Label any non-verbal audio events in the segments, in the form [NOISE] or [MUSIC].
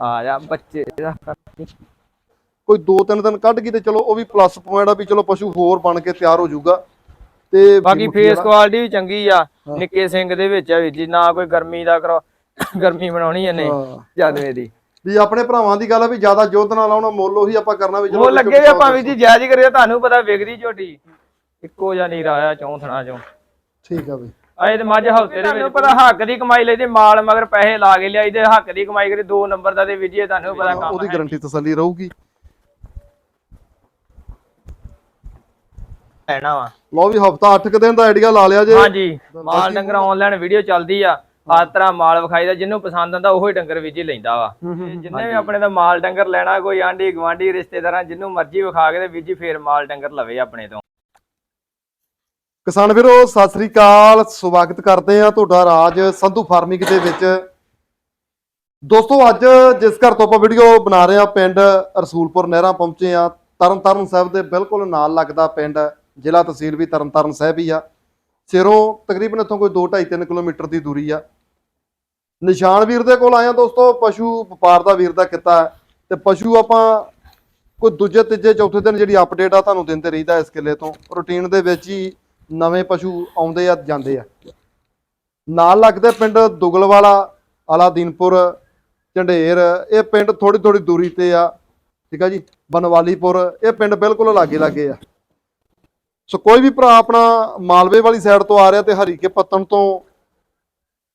ਆ ਜਾ ਬੱਚੇ ਦਾ ਕੋਈ 2-3 ਦਿਨ ਕੱਢ ਕੇ ਤੇ ਚਲੋ ਉਹ ਵੀ ਪਲੱਸ ਪੁਆਇੰਟ ਆ ਵੀ ਚਲੋ ਪਸ਼ੂ ਹੋਰ ਬਣ ਕੇ ਤਿਆਰ ਹੋ ਜਾਊਗਾ। ਤੇ ਬਾਕੀ ਫੇਸ ਕੁਆਲਿਟੀ ਵੀ ਚੰਗੀ ਆ। ਨਿੱਕੇ ਸਿੰਘ ਦੇ ਵਿੱਚ ਆ ਵੀਰ ਜੀ ਨਾ ਕੋਈ ਗਰਮੀ ਦਾ ਕਰੋ ਗਰਮੀ ਬਣਾਉਣੀ ਇਹਨੇ। ਜਦਵੇਂ ਦੀ ਵੀ ਆਪਣੇ ਭਰਾਵਾਂ ਦੀ ਗੱਲ ਆ ਵੀ ਜ਼ਿਆਦਾ ਜੋਤ ਨਾਲ ਲਾਉਣਾ ਮੁੱਲ ਉਹੀ ਆਪਾਂ ਕਰਨਾ ਵੀ ਉਹ ਲੱਗੇ ਵੀ ਆਪਾਂ ਵੀਰ ਜੀ ਜਾਇਜ਼ ਹੀ ਕਰੀਏ ਤੁਹਾਨੂੰ ਪਤਾ ਵਿਕਦੀ ਝੋਟੀ ਇੱਕੋ ਜਿਹਾ ਨਹੀਂ ਰਾਇਆ ਚੌਂਥਣਾ ਚੋਂ। ਠੀਕ ਆ ਬਈ। ਅਜੇ ਤੇ ਮੱਝ ਹਫ਼ਤੇ ਦੇ ਵਿੱਚ ਪਤਾ ਹੱਕ ਦੀ ਕਮਾਈ ਲਈ ਤੇ ਮਾਲ ਮਗਰ ਪੈਸੇ ਲਾ ਕੇ ਲਿਆਈ ਤੇ ਹੱਕ ਦੀ ਕਮਾਈ ਕਰੀ ਦੋ ਨੰਬਰ ਦਾ ਤੇ ਵੀਰ ਜੀ ਇਹ ਤੁਹਾਨੂੰ ਪਤਾ ਕੰਮ ਉਹਦੀ। ਗਾਰੰਟੀ ਤਸੱਲੀ ਰਹੂਗੀ। ਲੈਣਾ ਵਾ। ਲਓ ਵੀ ਹਫਤਾ 8 ਕ ਦਿਨ ਦਾ ਆਈਡੀਆ ਲਾ ਲਿਆ ਜੇ। ਹਾਂਜੀ ਮਾਲ ਡੰਗਰ ਆਨਲਾਈਨ ਵੀਡੀਓ ਚੱਲਦੀ ਆ। ਆ ਤਰ੍ਹਾਂ ਮਾਲ ਵਿਖਾਈ ਦਾ ਜਿਹਨੂੰ ਪਸੰਦ ਆਉਂਦਾ ਉਹੀ ਡੰਗਰ ਵੀਰ ਜੀ ਲੈਂਦਾ ਵਾ। ਜਿੰਨੇ ਵੀ ਆਪਣੇ ਦਾ ਮਾਲ ਡੰਗਰ ਲੈਣਾ ਕੋਈ ਆਂਢੀ ਗਵਾਂਢੀ ਰਿਸ਼ਤੇਦਾਰਾਂ ਜਿਹਨੂੰ ਮਰਜ਼ੀ ਵਿਖਾ ਕੇ ਤੇ ਵੀਰ ਜੀ ਫੇਰ ਮਾਲ ਡੰਗਰ ਲਵੇ ਆਪਣੇ ਤੋਂ। ਕਿਸਾਨ ਵੀਰੋ, ਸਤਿ ਸ੍ਰੀ ਅਕਾਲ। ਸਵਾਗਤ ਕਰਦੇ ਆ ਤੁਹਾਡਾ ਰਾਜ ਸੰਧੂ ਫਾਰਮਿੰਗ ਦੇ ਵਿੱਚ। ਦੋਸਤੋ, ਅੱਜ ਜਿਸ ਘਰ ਤੋਂ ਆਪਾਂ ਵੀਡੀਓ ਬਣਾ ਰਹੇ ਆ ਪਿੰਡ ਰਸੂਲਪੁਰ ਨਹਿਰਾਂ ਪਹੁੰਚੇ ਆ ਤਰਨਤਾਰਨ ਸਾਹਿਬ ਦੇ ਬਿਲਕੁਲ ਨਾਲ ਲੱਗਦਾ ਪਿੰਡ, ਜ਼ਿਲ੍ਹਾ ਤਹਿਸੀਲ ਵੀ ਤਰਨਤਾਰਨ ਸਾਹਿਬ ਹੀ ਆ। ਸਿਰੋਂ ਤਕਰੀਬਨ ਇੱਥੋਂ ਕੋਈ 2.5-3 ਕਿਲੋਮੀਟਰ ਦੀ ਦੂਰੀ ਆ। ਨਿਸ਼ਾਨ ਵੀਰ ਦੇ ਕੋਲ ਆਇਆ ਦੋਸਤੋ, ਪਸ਼ੂ ਵਪਾਰ ਦਾ ਵੀਰ ਦਾ ਕਿੱਤਾ ਹੈ। ਤੇ ਪਸ਼ੂ ਆਪਾਂ ਕੋਈ ਦੂਜੇ, ਤੀਜੇ, ਚੌਥੇ ਦਿਨ ਜਿਹੜੀ ਅਪਡੇਟ ਆ, ਤੁਹਾਨੂੰ ਦਿੰਦੇ ਰਹੀਦਾ ਇਸ ਕਿੱਲੇ ਤੋਂ। ਰੂਟੀਨ ਦੇ ਵਿੱਚ ਹੀ ਨਵੇਂ ਪਸ਼ੂ ਆਉਂਦੇ ਆ, ਜਾਂਦੇ ਆ। ਨਾਲ ਲੱਗਦੇ ਪਿੰਡ ਦੁਗਲਵਾਲਾ ਅਲਾਦੀਨਪੁਰ ਝੰਡੇਰ, ਇਹ ਪਿੰਡ ਥੋੜੀ ਥੋੜੀ ਦੂਰੀ ਤੇ ਆ, ਠੀਕ ਆ ਜੀ, ਬਨਵਾਲੀਪੁਰ, ਇਹ ਪਿੰਡ ਬਿਲਕੁਲ ਲਾਗੇ ਲਾਗੇ ਆ। ਸੋ ਕੋਈ ਵੀ ਭਰਾ ਆਪਣਾ ਮਾਲਵੇ ਵਾਲੀ ਸਾਈਡ ਤੋਂ ਆ ਰਿਹਾ ਤੇ ਹਰੀਕੇ ਪੱਤਣ ਤੋਂ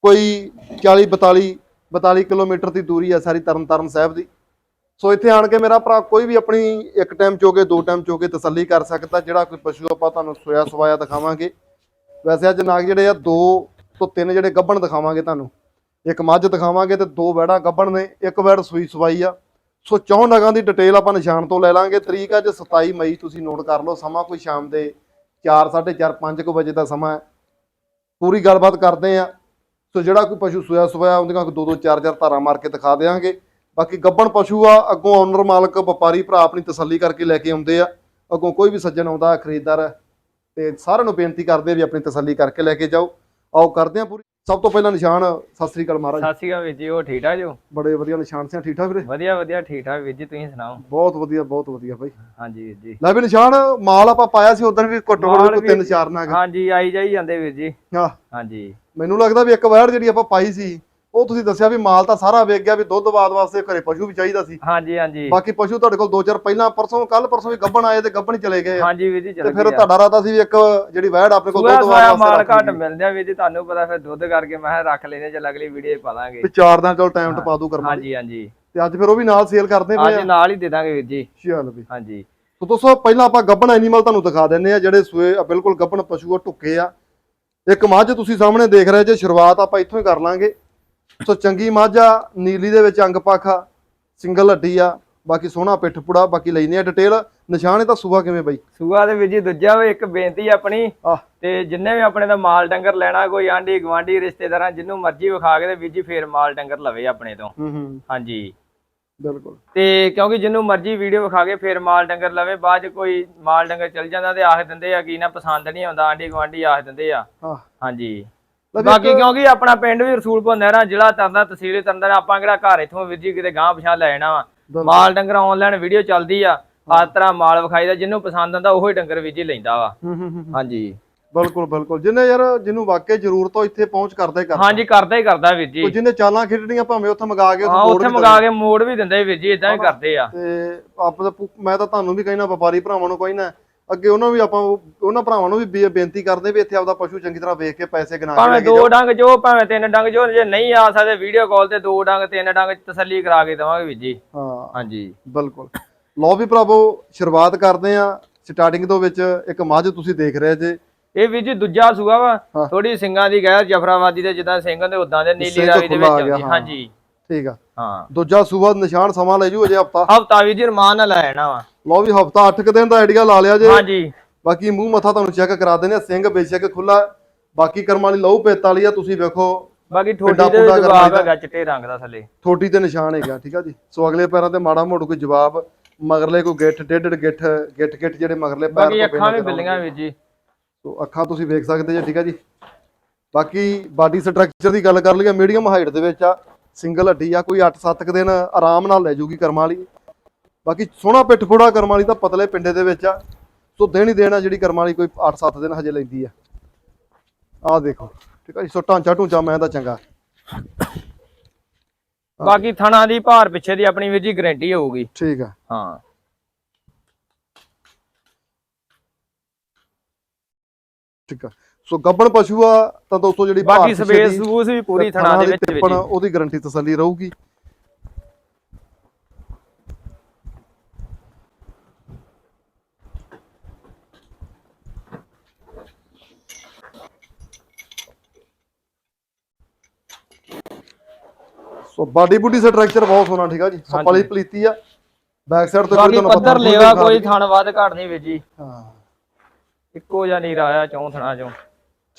ਕੋਈ 40 42 42 ਕਿਲੋਮੀਟਰ ਦੀ ਦੂਰੀ ਆ ਸਾਰੀ ਤਰਨਤਾਰਨ ਸਾਹਿਬ ਦੀ। ਸੋ ਇੱਥੇ ਆਣ ਕੇ ਮੇਰਾ ਭਰਾ ਕੋਈ ਵੀ ਆਪਣੀ ਇੱਕ ਟਾਈਮ ਚੋਗੇ ਦੋ ਟਾਈਮ ਚੋਗੇ ਤਸੱਲੀ ਕਰ ਸਕਦਾ, ਜਿਹੜਾ ਕੋਈ ਪਸ਼ੂ ਆਪਾਂ ਤੁਹਾਨੂੰ ਸੋਇਆ ਸਵਾਇਆ ਦਿਖਾਵਾਂਗੇ। ਵੈਸੇ ਅੱਜ ਨਾਗ ਜਿਹੜੇ ਆ, ਦੋ ਤੋਂ ਤਿੰਨ ਜਿਹੜੇ ਗੱਭਣ ਦਿਖਾਵਾਂਗੇ ਤੁਹਾਨੂੰ। ਇੱਕ ਮੱਝ ਦਿਖਾਵਾਂਗੇ ਤੇ ਦੋ ਵੈੜਾਂ ਗੱਭਣ ਨੇ, ਇੱਕ ਵੈੜ ਸੂਈ ਸਵਾਈ ਆ। ਸੋ ਚੌਂ ਨਗਾਂ ਦੀ ਡਿਟੇਲ ਆਪਾਂ ਨਿਸ਼ਾਨ ਤੋਂ ਲੈ ਲਾਂਗੇ। ਤਰੀਕ ਅੱਜ 27 ਮਈ, ਤੁਸੀਂ ਨੋਟ ਕਰ ਲਓ, ਸਮਾਂ ਕੋਈ ਸ਼ਾਮ ਦੇ 4 4:30 5 ਕੁ ਵਜੇ ਦਾ ਸਮਾਂ ਹੈ। ਪੂਰੀ ਗੱਲਬਾਤ ਕਰਦੇ ਆ। ਸੋ ਜਿਹੜਾ ਕੋਈ ਪਸ਼ੂ ਸੋਇਆ ਸਵਾਇਆ, ਉਹਦੀਆਂ ਦੋ ਦੋ ਚਾਰ ਚਾਰ ਧਾਰਾ ਮਾਰ ਕੇ ਦਿਖਾ ਦੇਵਾਂਗੇ ਬਾਕੀ ਗੱਬਣ ਪਸ਼ੂ ਆ ਅੱਗੋਂ ਓਨਰ ਮਾਲਕ ਵਪਾਰੀ ਭਰਾ ਆਪਣੀ ਤਸੱਲੀ ਕਰਕੇ ਲੈ ਕੇ ਆਉਂਦੇ ਆ। ਅੱਗੋਂ ਕੋਈ ਵੀ ਸੱਜਣ ਆਉਂਦਾ ਖਰੀਦਦਾਰ ਤੇ ਸਾਰਿਆਂ ਨੂੰ ਬੇਨਤੀ ਕਰਦੇ ਵੀ ਆਪਣੀ ਤਸੱਲੀ ਕਰਕੇ ਲੈ ਕੇ ਜਾਓ। ਆਓ ਕਰਦੇ ਆ ਪੂਰੀ। ਸਭ ਤੋਂ ਪਹਿਲਾਂ ਨਿਸ਼ਾਨ ਸਤਿ ਸ੍ਰੀ ਅਕਾਲ ਮਹਾਰਾਜ। ਸਤਿ ਸ਼੍ਰੀ ਅਕਾਲ ਵੀਰ ਜੀ ਉਹ ਠੀਕ ਠਾਕ ਜੋ? ਬੜੇ ਵਧੀਆ ਨਿਸ਼ਾਨ ਸਿਆ ਠੀਕ ਠਾਕ ਵੀਰੇ? ਵਧੀਆ ਵਧੀਆ ਠੀਕ ਠਾਕ ਵੀਰ ਜੀ ਤੁਸੀਂ ਸੁਣਾਓ? ਬਹੁਤ ਵਧੀਆ ਬਹੁਤ ਵਧੀਆ ਬਾਈ। ਹਾਂਜੀ ਵੀਰ ਜੀ। ਲੈ ਵੀ ਨਿਸ਼ਾਨ ਮਾਲ ਆਪਾਂ ਪਾਇਆ ਸੀ ਉਦੋਂ ਵੀ ਘੱਟੋ ਘੱਟ ਵੀ- ਤਿੰਨ ਚਾਰ ਨਾਗ ਹਾਂਜੀ ਆਈ ਜਾਈ ਜਾਂਦੇ ਵੀਰ ਜੀ। ਹਾਂ। ਹਾਂਜੀ। ਮੈਨੂੰ ਲੱਗਦਾ ਵੀ ਇੱਕ ਵਾਰ ਜਿਹੜੀ ਆਪਾਂ ਪਾਈ ਸੀ ਉਹ ਤੁਸੀਂ ਦੱਸਿਆ ਵੀ ਮਾਲ ਤਾਂ ਸਾਰਾ ਵੇਚ ਗਿਆ ਵੀ ਦੁੱਧ ਬਾਦ ਵਾਸਤੇ ਘਰੇ ਪਸ਼ੂ ਵੀ ਚਾਹੀਦਾ ਸੀ। ਹਾਂਜੀ ਹਾਂਜੀ। ਬਾਕੀ ਪਸ਼ੂ ਤੁਹਾਡੇ ਕੋਲ ਦੋ ਚਾਰ ਪਹਿਲਾਂ ਪਰਸੋਂ ਕੱਲ ਪਰਸੋਂ ਵੀ ਗੱਬਣ ਆਏ ਤੇ ਗੱਬਣ ਹੀ ਚਲੇ ਗਏ ਆ। ਹਾਂਜੀ ਵੀਰ ਜੀ ਤੇ ਚਲ ਫਿਰ ਤੁਹਾਡਾ ਰਾਤਾ ਸੀ ਵੀ ਇੱਕ ਜਿਹੜੀ ਵਹਿੜ ਆਪਣੇ ਕੋਲ ਦੁੱਧ ਬਾਦ ਮਾਲ ਵਾਸਤੇ ਘੱਟ ਮਿਲਦੇ ਆ ਵੀਰ ਜੀ ਤੁਹਾਨੂੰ ਪਤਾ ਫਿਰ ਦੁੱਧ ਕਰਕੇ ਮੈਂ ਰੱਖ ਲੈਨੇ ਚੱਲ ਅਗਲੀ ਵੀਡੀਓ ਪਾ ਦਾਂਗੇ। ਵੀ ਚਾਰ ਦਿਨ ਚਲ ਟਾਈਮ ਟਪਾ ਦੂ ਕਰਮਾ ਹਾਂਜੀ ਹਾਂਜੀ। ਤੇ ਅੱਜ ਫਿਰ ਉਹ ਵੀ ਨਾਲ ਸੇਲ ਕਰਦੇ ਪਏ ਅੱਜ ਆ। ਨਾਲ ਹੀ ਦੇ ਦਾਂਗੇ ਵੀਰ ਜੀ। ਚੱਲ ਵੀ। ਹਾਂਜੀ। ਸੋ ਦੋਸਤੋ ਪਹਿਲਾਂ ਆਪਾਂ ਗੱਬਣ ਐਨੀਮਲ ਤੁਹਾਨੂੰ ਦਿਖਾ ਦਿੰਨੇ ਆ ਜਿਹੜੇ ਸੂਏ ਆ, ਬਿਲਕੁਲ ਗੱਬਣ ਪਸ਼ੂ ਆ ਟੁੱਕੇ ਆ। ਇੱਕ ਮੱਝ ਤੁਸੀਂ ਸਾਹਮਣੇ ਦੇਖ ਰਹੇ ਜੇ ਸ਼ੁਰੂਆਤ ਆਪਾਂ ਇੱਥੋਂ ਹੀ ਕਰ ਲਾਂਗੇ। ਸੋ ਚੰਗੀ ਮੱਝ ਨੀਲੀ ਦੇ ਵਿੱਚ ਅੰਗ ਪਾਖਾ ਸਿੰਗਲ ਹੱਡੀ ਆ ਬਾਕੀ ਸੋਹਣਾ ਪਿੱਠ ਪੁੜਾ ਬਾਕੀ ਲੈਨੇ ਆ ਡਿਟੇਲ ਨਿਸ਼ਾਨ ਇਹਦਾ ਸੂਆ ਕਿਵੇਂ ਬਾਈ? ਸੂਆ ਦੇ ਵੀਰ ਜੀ ਦੂਜਾ ਵੀ ਇੱਕ ਬੇਨਤੀ ਆਪਣੀ ਤੇ ਜਿੰਨੇ ਵੀ ਆਪਣੇ ਦਾ ਮਾਲ ਡੰਗਰ ਲੈਣਾ ਕੋਈ ਆਂਢੀ ਗਵਾਂਢੀ ਰਿਸ਼ਤੇਦਾਰਾਂ ਜਿਹਨੂੰ ਮਰਜ਼ੀ ਵਿਖਾ ਕੇ ਤੇ ਵੀਰ ਜੀ ਫੇਰ ਮਾਲ ਡੰਗਰ ਲਵੇ ਆਪਣੇ ਤੋਂ। ਹਾਂਜੀ। ਬਿਲਕੁਲ। ਤੇ ਕਿਉਂਕਿ ਜਿਹਨੂੰ ਮਰਜ਼ੀ ਵੀਡੀਓ ਵਿਖਾ ਕੇ ਫੇਰ ਮਾਲ ਡੰਗਰ ਲਵੇ ਬਾਅਦ ਚ ਕੋਈ ਮਾਲ ਡੰਗਰ ਚਲ ਜਾਂਦਾ ਤੇ ਆਖ ਦਿੰਦੇ ਆ ਕੀ ਨਾ ਪਸੰਦ ਨਹੀਂ ਆਉਂਦਾ ਆਂਢੀ ਗਵਾਂਢੀ ਆਖ ਦਿੰਦੇ ਆ। ਹਾਂਜੀ। ਬਾਕੀ ਕਿਉਂਕਿ ਆਪਣਾ ਪਿੰਡ ਵੀ ਰਸੂਲਪੁਰ ਨਹਿਰਾ ਜ਼ਿਲ੍ਹਾ ਤਰਨਤਾਰਨ ਤਹਿਸੀਲ ਤਰਨਤਾਰਨ ਆਪਾਂ ਕਿਹੜਾ ਘਰ ਇਥੋਂ ਵੀਰ ਜੀ ਕਿਤੇ ਗਾਂ ਪਛਾਣ ਲੈ ਜਾਣਾ ਵਾ। ਮਾਲ ਡੰਗਰ ਆਨਲਾਈਨ ਵੀਡੀਓ ਚੱਲਦੀ ਆ ਆ ਤਰ੍ਹਾਂ ਮਾਲ ਵਿਖਾਈਦਾ ਜਿਹਨੂੰ ਪਸੰਦ ਆਉਂਦਾ ਉਹੀ ਡੰਗਰ ਵੀਰ ਜੀ ਲੈਂਦਾ ਵਾ। ਹਾਂਜੀ। ਬਿਲਕੁਲ ਬਿਲਕੁਲ। ਜਿਹਨੇ ਯਾਰ ਜਿਹਨੂੰ ਵਾਕਈ ਜ਼ਰੂਰਤ ਹੋ ਇੱਥੇ ਪਹੁੰਚ ਕਰਦਾ ਹੀ ਕਰਦਾ। ਹਾਂਜੀ ਕਰਦਾ ਹੀ ਕਰਦਾ ਵੀਰ ਜੀ। ਜਿਹਨੇ ਚਾਲਾਂ ਖੇਡਣੀਆਂ ਭਾਵੇਂ ਉੱਥੇ ਮੰਗਾ ਕੇ ਹਾਂ ਉੱਥੇ ਮੰਗਾ ਕੇ ਮੋੜ ਵੀ ਦਿੰਦੇ ਵੀਰ ਜੀ ਇਦਾਂ ਹੀ ਕਰਦੇ ਆ। ਤੇ ਆਪ ਮੈਂ ਤਾਂ ਤੁਹਾਨੂੰ ਵੀ ਕਹਿਣਾ ਵਪਾਰੀ ਭਰਾਵਾਂ ਨੂੰ ਕਹਿਣਾ ਅੱਗੇ ਉਹਨਾਂ ਵੀ ਆਪਾਂ ਉਹਨਾਂ ਭਰਾਵਾਂ ਨੂੰ ਵੀ ਬੇਨਤੀ ਕਰਦੇ ਵੀ ਇੱਥੇ ਆਪਦਾ ਪਸ਼ੂ ਚੰਗੀ ਤਰ੍ਹਾਂ ਵੇਖ ਕੇ ਪੈਸੇ ਗਿਣਾ ਕੇ ਲੈ ਭਾਵੇਂ ਦੋ ਡੰਗ ਜੋ ਭਾਵੇਂ ਤਿੰਨ ਡੰਗ ਜੋ ਜੇ ਨਹੀਂ ਆ ਸਕਦੇ ਵੀਡੀਓ ਕਾਲ ਤੇ ਦੋ ਡੰਗ ਤਿੰਨ ਡੰਗ ਤਸੱਲੀ ਕਰਾ ਕੇ ਦੇਵਾਂਗੇ ਵੀਰ ਜੀ। ਹਾਂ। ਹਾਂਜੀ। ਬਿਲਕੁਲ। ਲਓ ਵੀ ਭਰਾਵੋ ਸ਼ੁਰੂਆਤ ਕਰਦੇ ਆ ਸਟਾਰਟਿੰਗ ਤੋਂ ਵਿੱਚ ਇੱਕ ਮੱਝ ਤੁਸੀਂ ਦੇਖ ਰਹੇ ਜੇ। ਇਹ ਵੀਰ ਜੀ ਦੂਜਾ ਸੂਆ ਵਾ। ਥੋੜੀ ਸਿੰਘਾਂ ਦੀ ਗੈਰ ਜਫਰਾਬਾਦੀ ਦੇ ਜਿੱਦਾਂ ਸਿੰਘ ਦੇ ਉਦਾਂ ਦੇ ਨੀਲੀ ਰਾਵੀ ਦੇ ਵਿੱਚ। ਹਾਂਜੀ। ਠੀਕ ਆ। ਹਾਂ। ਦੂਜਾ ਸੂਬਾ ਨਿਸ਼ਾਨ ਸਮਾਂ ਲੈ ਜੂ ਅਜੇ ਹਫਤਾ। ਹਫਤਾ ਵੀਰ ਜੀ ਰਮਾਨ ਨਾਲ ਲੈ ਜਾਣਾ ਵਾ। ਲਓ ਵੀ ਹਫਤਾ 8 ਕੁ ਦਿਨ ਦਾ ਆਈਡੀਆ ਲਾ ਲਿਆ ਜੇ। ਹਾਂਜੀ। ਬਾਕੀ ਮੂੰਹ ਮੱਥਾ ਤੁਹਾਨੂੰ ਚੈੱਕ ਕਰਾ ਦਿੰਦੇ ਆ ਸਿੰਘ ਬੇਸ਼ੱਕ ਖੁੱਲਾ ਬਾਕੀ ਕਰਮ ਵਾਲੀ ਲਹੂ ਪੇਤ ਵਾਲੀ ਆ ਤੁਸੀਂ ਵੇਖੋ। ਬਾਕੀ ਠੋਡੀ ਦੇ ਜਵਾਬ ਹੈਗਾ ਚਿੱਟੇ ਰੰਗ ਦਾ ਥੱਲੇ। ਥੋਟੀ ਤੇ ਨਿਸ਼ਾਨ ਹੈਗਾ ਠੀਕ ਆ ਜੀ। ਸੋ ਅਗਲੇ ਪੈਰਾਂ ਤੇ ਮਾੜਾ ਮੋੜ ਕੋਈ ਜਵਾਬ ਮਗਰਲੇ ਕੋਈ ਗਿੱਠ ਡੇਢ ਗਿੱਠ ਗਿੱਠ ਗਿੱਠ ਜਿਹੜੇ ਮਗਰਲੇ ਪੈਰ ਬਾਕੀ ਅੱਖਾਂ ਵੀ ਬਿੱਲੀਆਂ ਵੀਰ ਜੀ। ਸੋ ਅੱਖਾਂ ਤੁਸੀਂ ਵੇਖ ਸਕਦੇ ਜੇ ਠੀਕ ਆ ਜੀ। ਬਾਕੀ ਬਾਡੀ ਸਟਰਕਚਰ ਦੀ ਗੱਲ ਕਰ ਲਈਏ ਮੀਡੀਅਮ ਹਾਈਟ ਦੇ ਵਿੱਚ ਆ ਸਿੰਗਲ ਹੱਡੀ ਆ ਕੋਈ 8-7 ਕੁ ਦਿਨ ਆਰਾਮ ਨਾਲ ਲੈ ਜੂਗੀ ਕਰਮਾਂ ਵਾਲੀ। ਬਾਕੀ ਸੋਹਣਾ ਪਿੱਠ ਫੋੜਾ ਕਰਮਾਂ ਵਾਲੀ ਤਾਂ ਪਤਲੇ ਪਿੰਡੇ ਦੇ ਵਿੱਚ ਆ। ਸੋ ਦੇਣ ਦੇਣਾ ਜਿਹੜੀ ਕਰਮਾਂ ਵਾਲੀ ਕੋਈ 8-7 ਦਿਨ ਹਜੇ ਲੈਂਦੀ ਆ। ਆਹ ਦੇਖੋ ਠੀਕ ਆ ਜੀ ਸੋ ਢਾਂਚਾ ਢੂੰਚਾ ਮੈਂ ਤਾਂ ਚੰਗਾ। ਬਾਕੀ ਥਣਾ ਦੀ ਭਾਰ ਪਿੱਛੇ ਦੀ ਆਪਣੀ ਵੀਰ ਜੀ ਗਾਰੰਟੀ ਹੋਊਗੀ। ਠੀਕ ਆ। ਹਾਂ। ਠੀਕ ਆ। ਸੋ ਗੱਬਣ ਪਸ਼ੂ ਆ ਤਾਂ ਦੋਸਤੋ ਜਿਹੜੀ ਬਾਕੀ ਸਪੇਸ ਸੂਸ ਵੀ ਪੂਰੀ ਥਣਾ ਦੇ ਵਿੱਚ ਵਿੱਚ ਉਹਦੀ ਗਾਰੰਟੀ ਤਸੱਲੀ ਰਹੂਗੀ। ਸੋ ਬਾਡੀ ਬੁੱਡੀ ਸਟਰਕਚਰ ਬਹੁਤ ਸੋਹਣਾ ਠੀਕ ਆ ਜੀ? ਸੋ। ਪਲੀ ਪਲੀਤੀ ਆ ਬੈਕ ਸਾਈਡ ਤੋਂ ਬਾਕੀ ਤੁਹਾਨੂੰ ਪੱਧਰ ਲੇਵਾ ਕੋਈ। ਥਣ ਵੱਧ ਘੱਟ ਨਹੀਂ ਵੀਰ ਜੀ। ਹਾਂ। ਇੱਕੋ ਜਿਹਾ ਨੀਰਾ ਆਇਆ ਚੌਂ ਥਣਾ ਚੋਂ।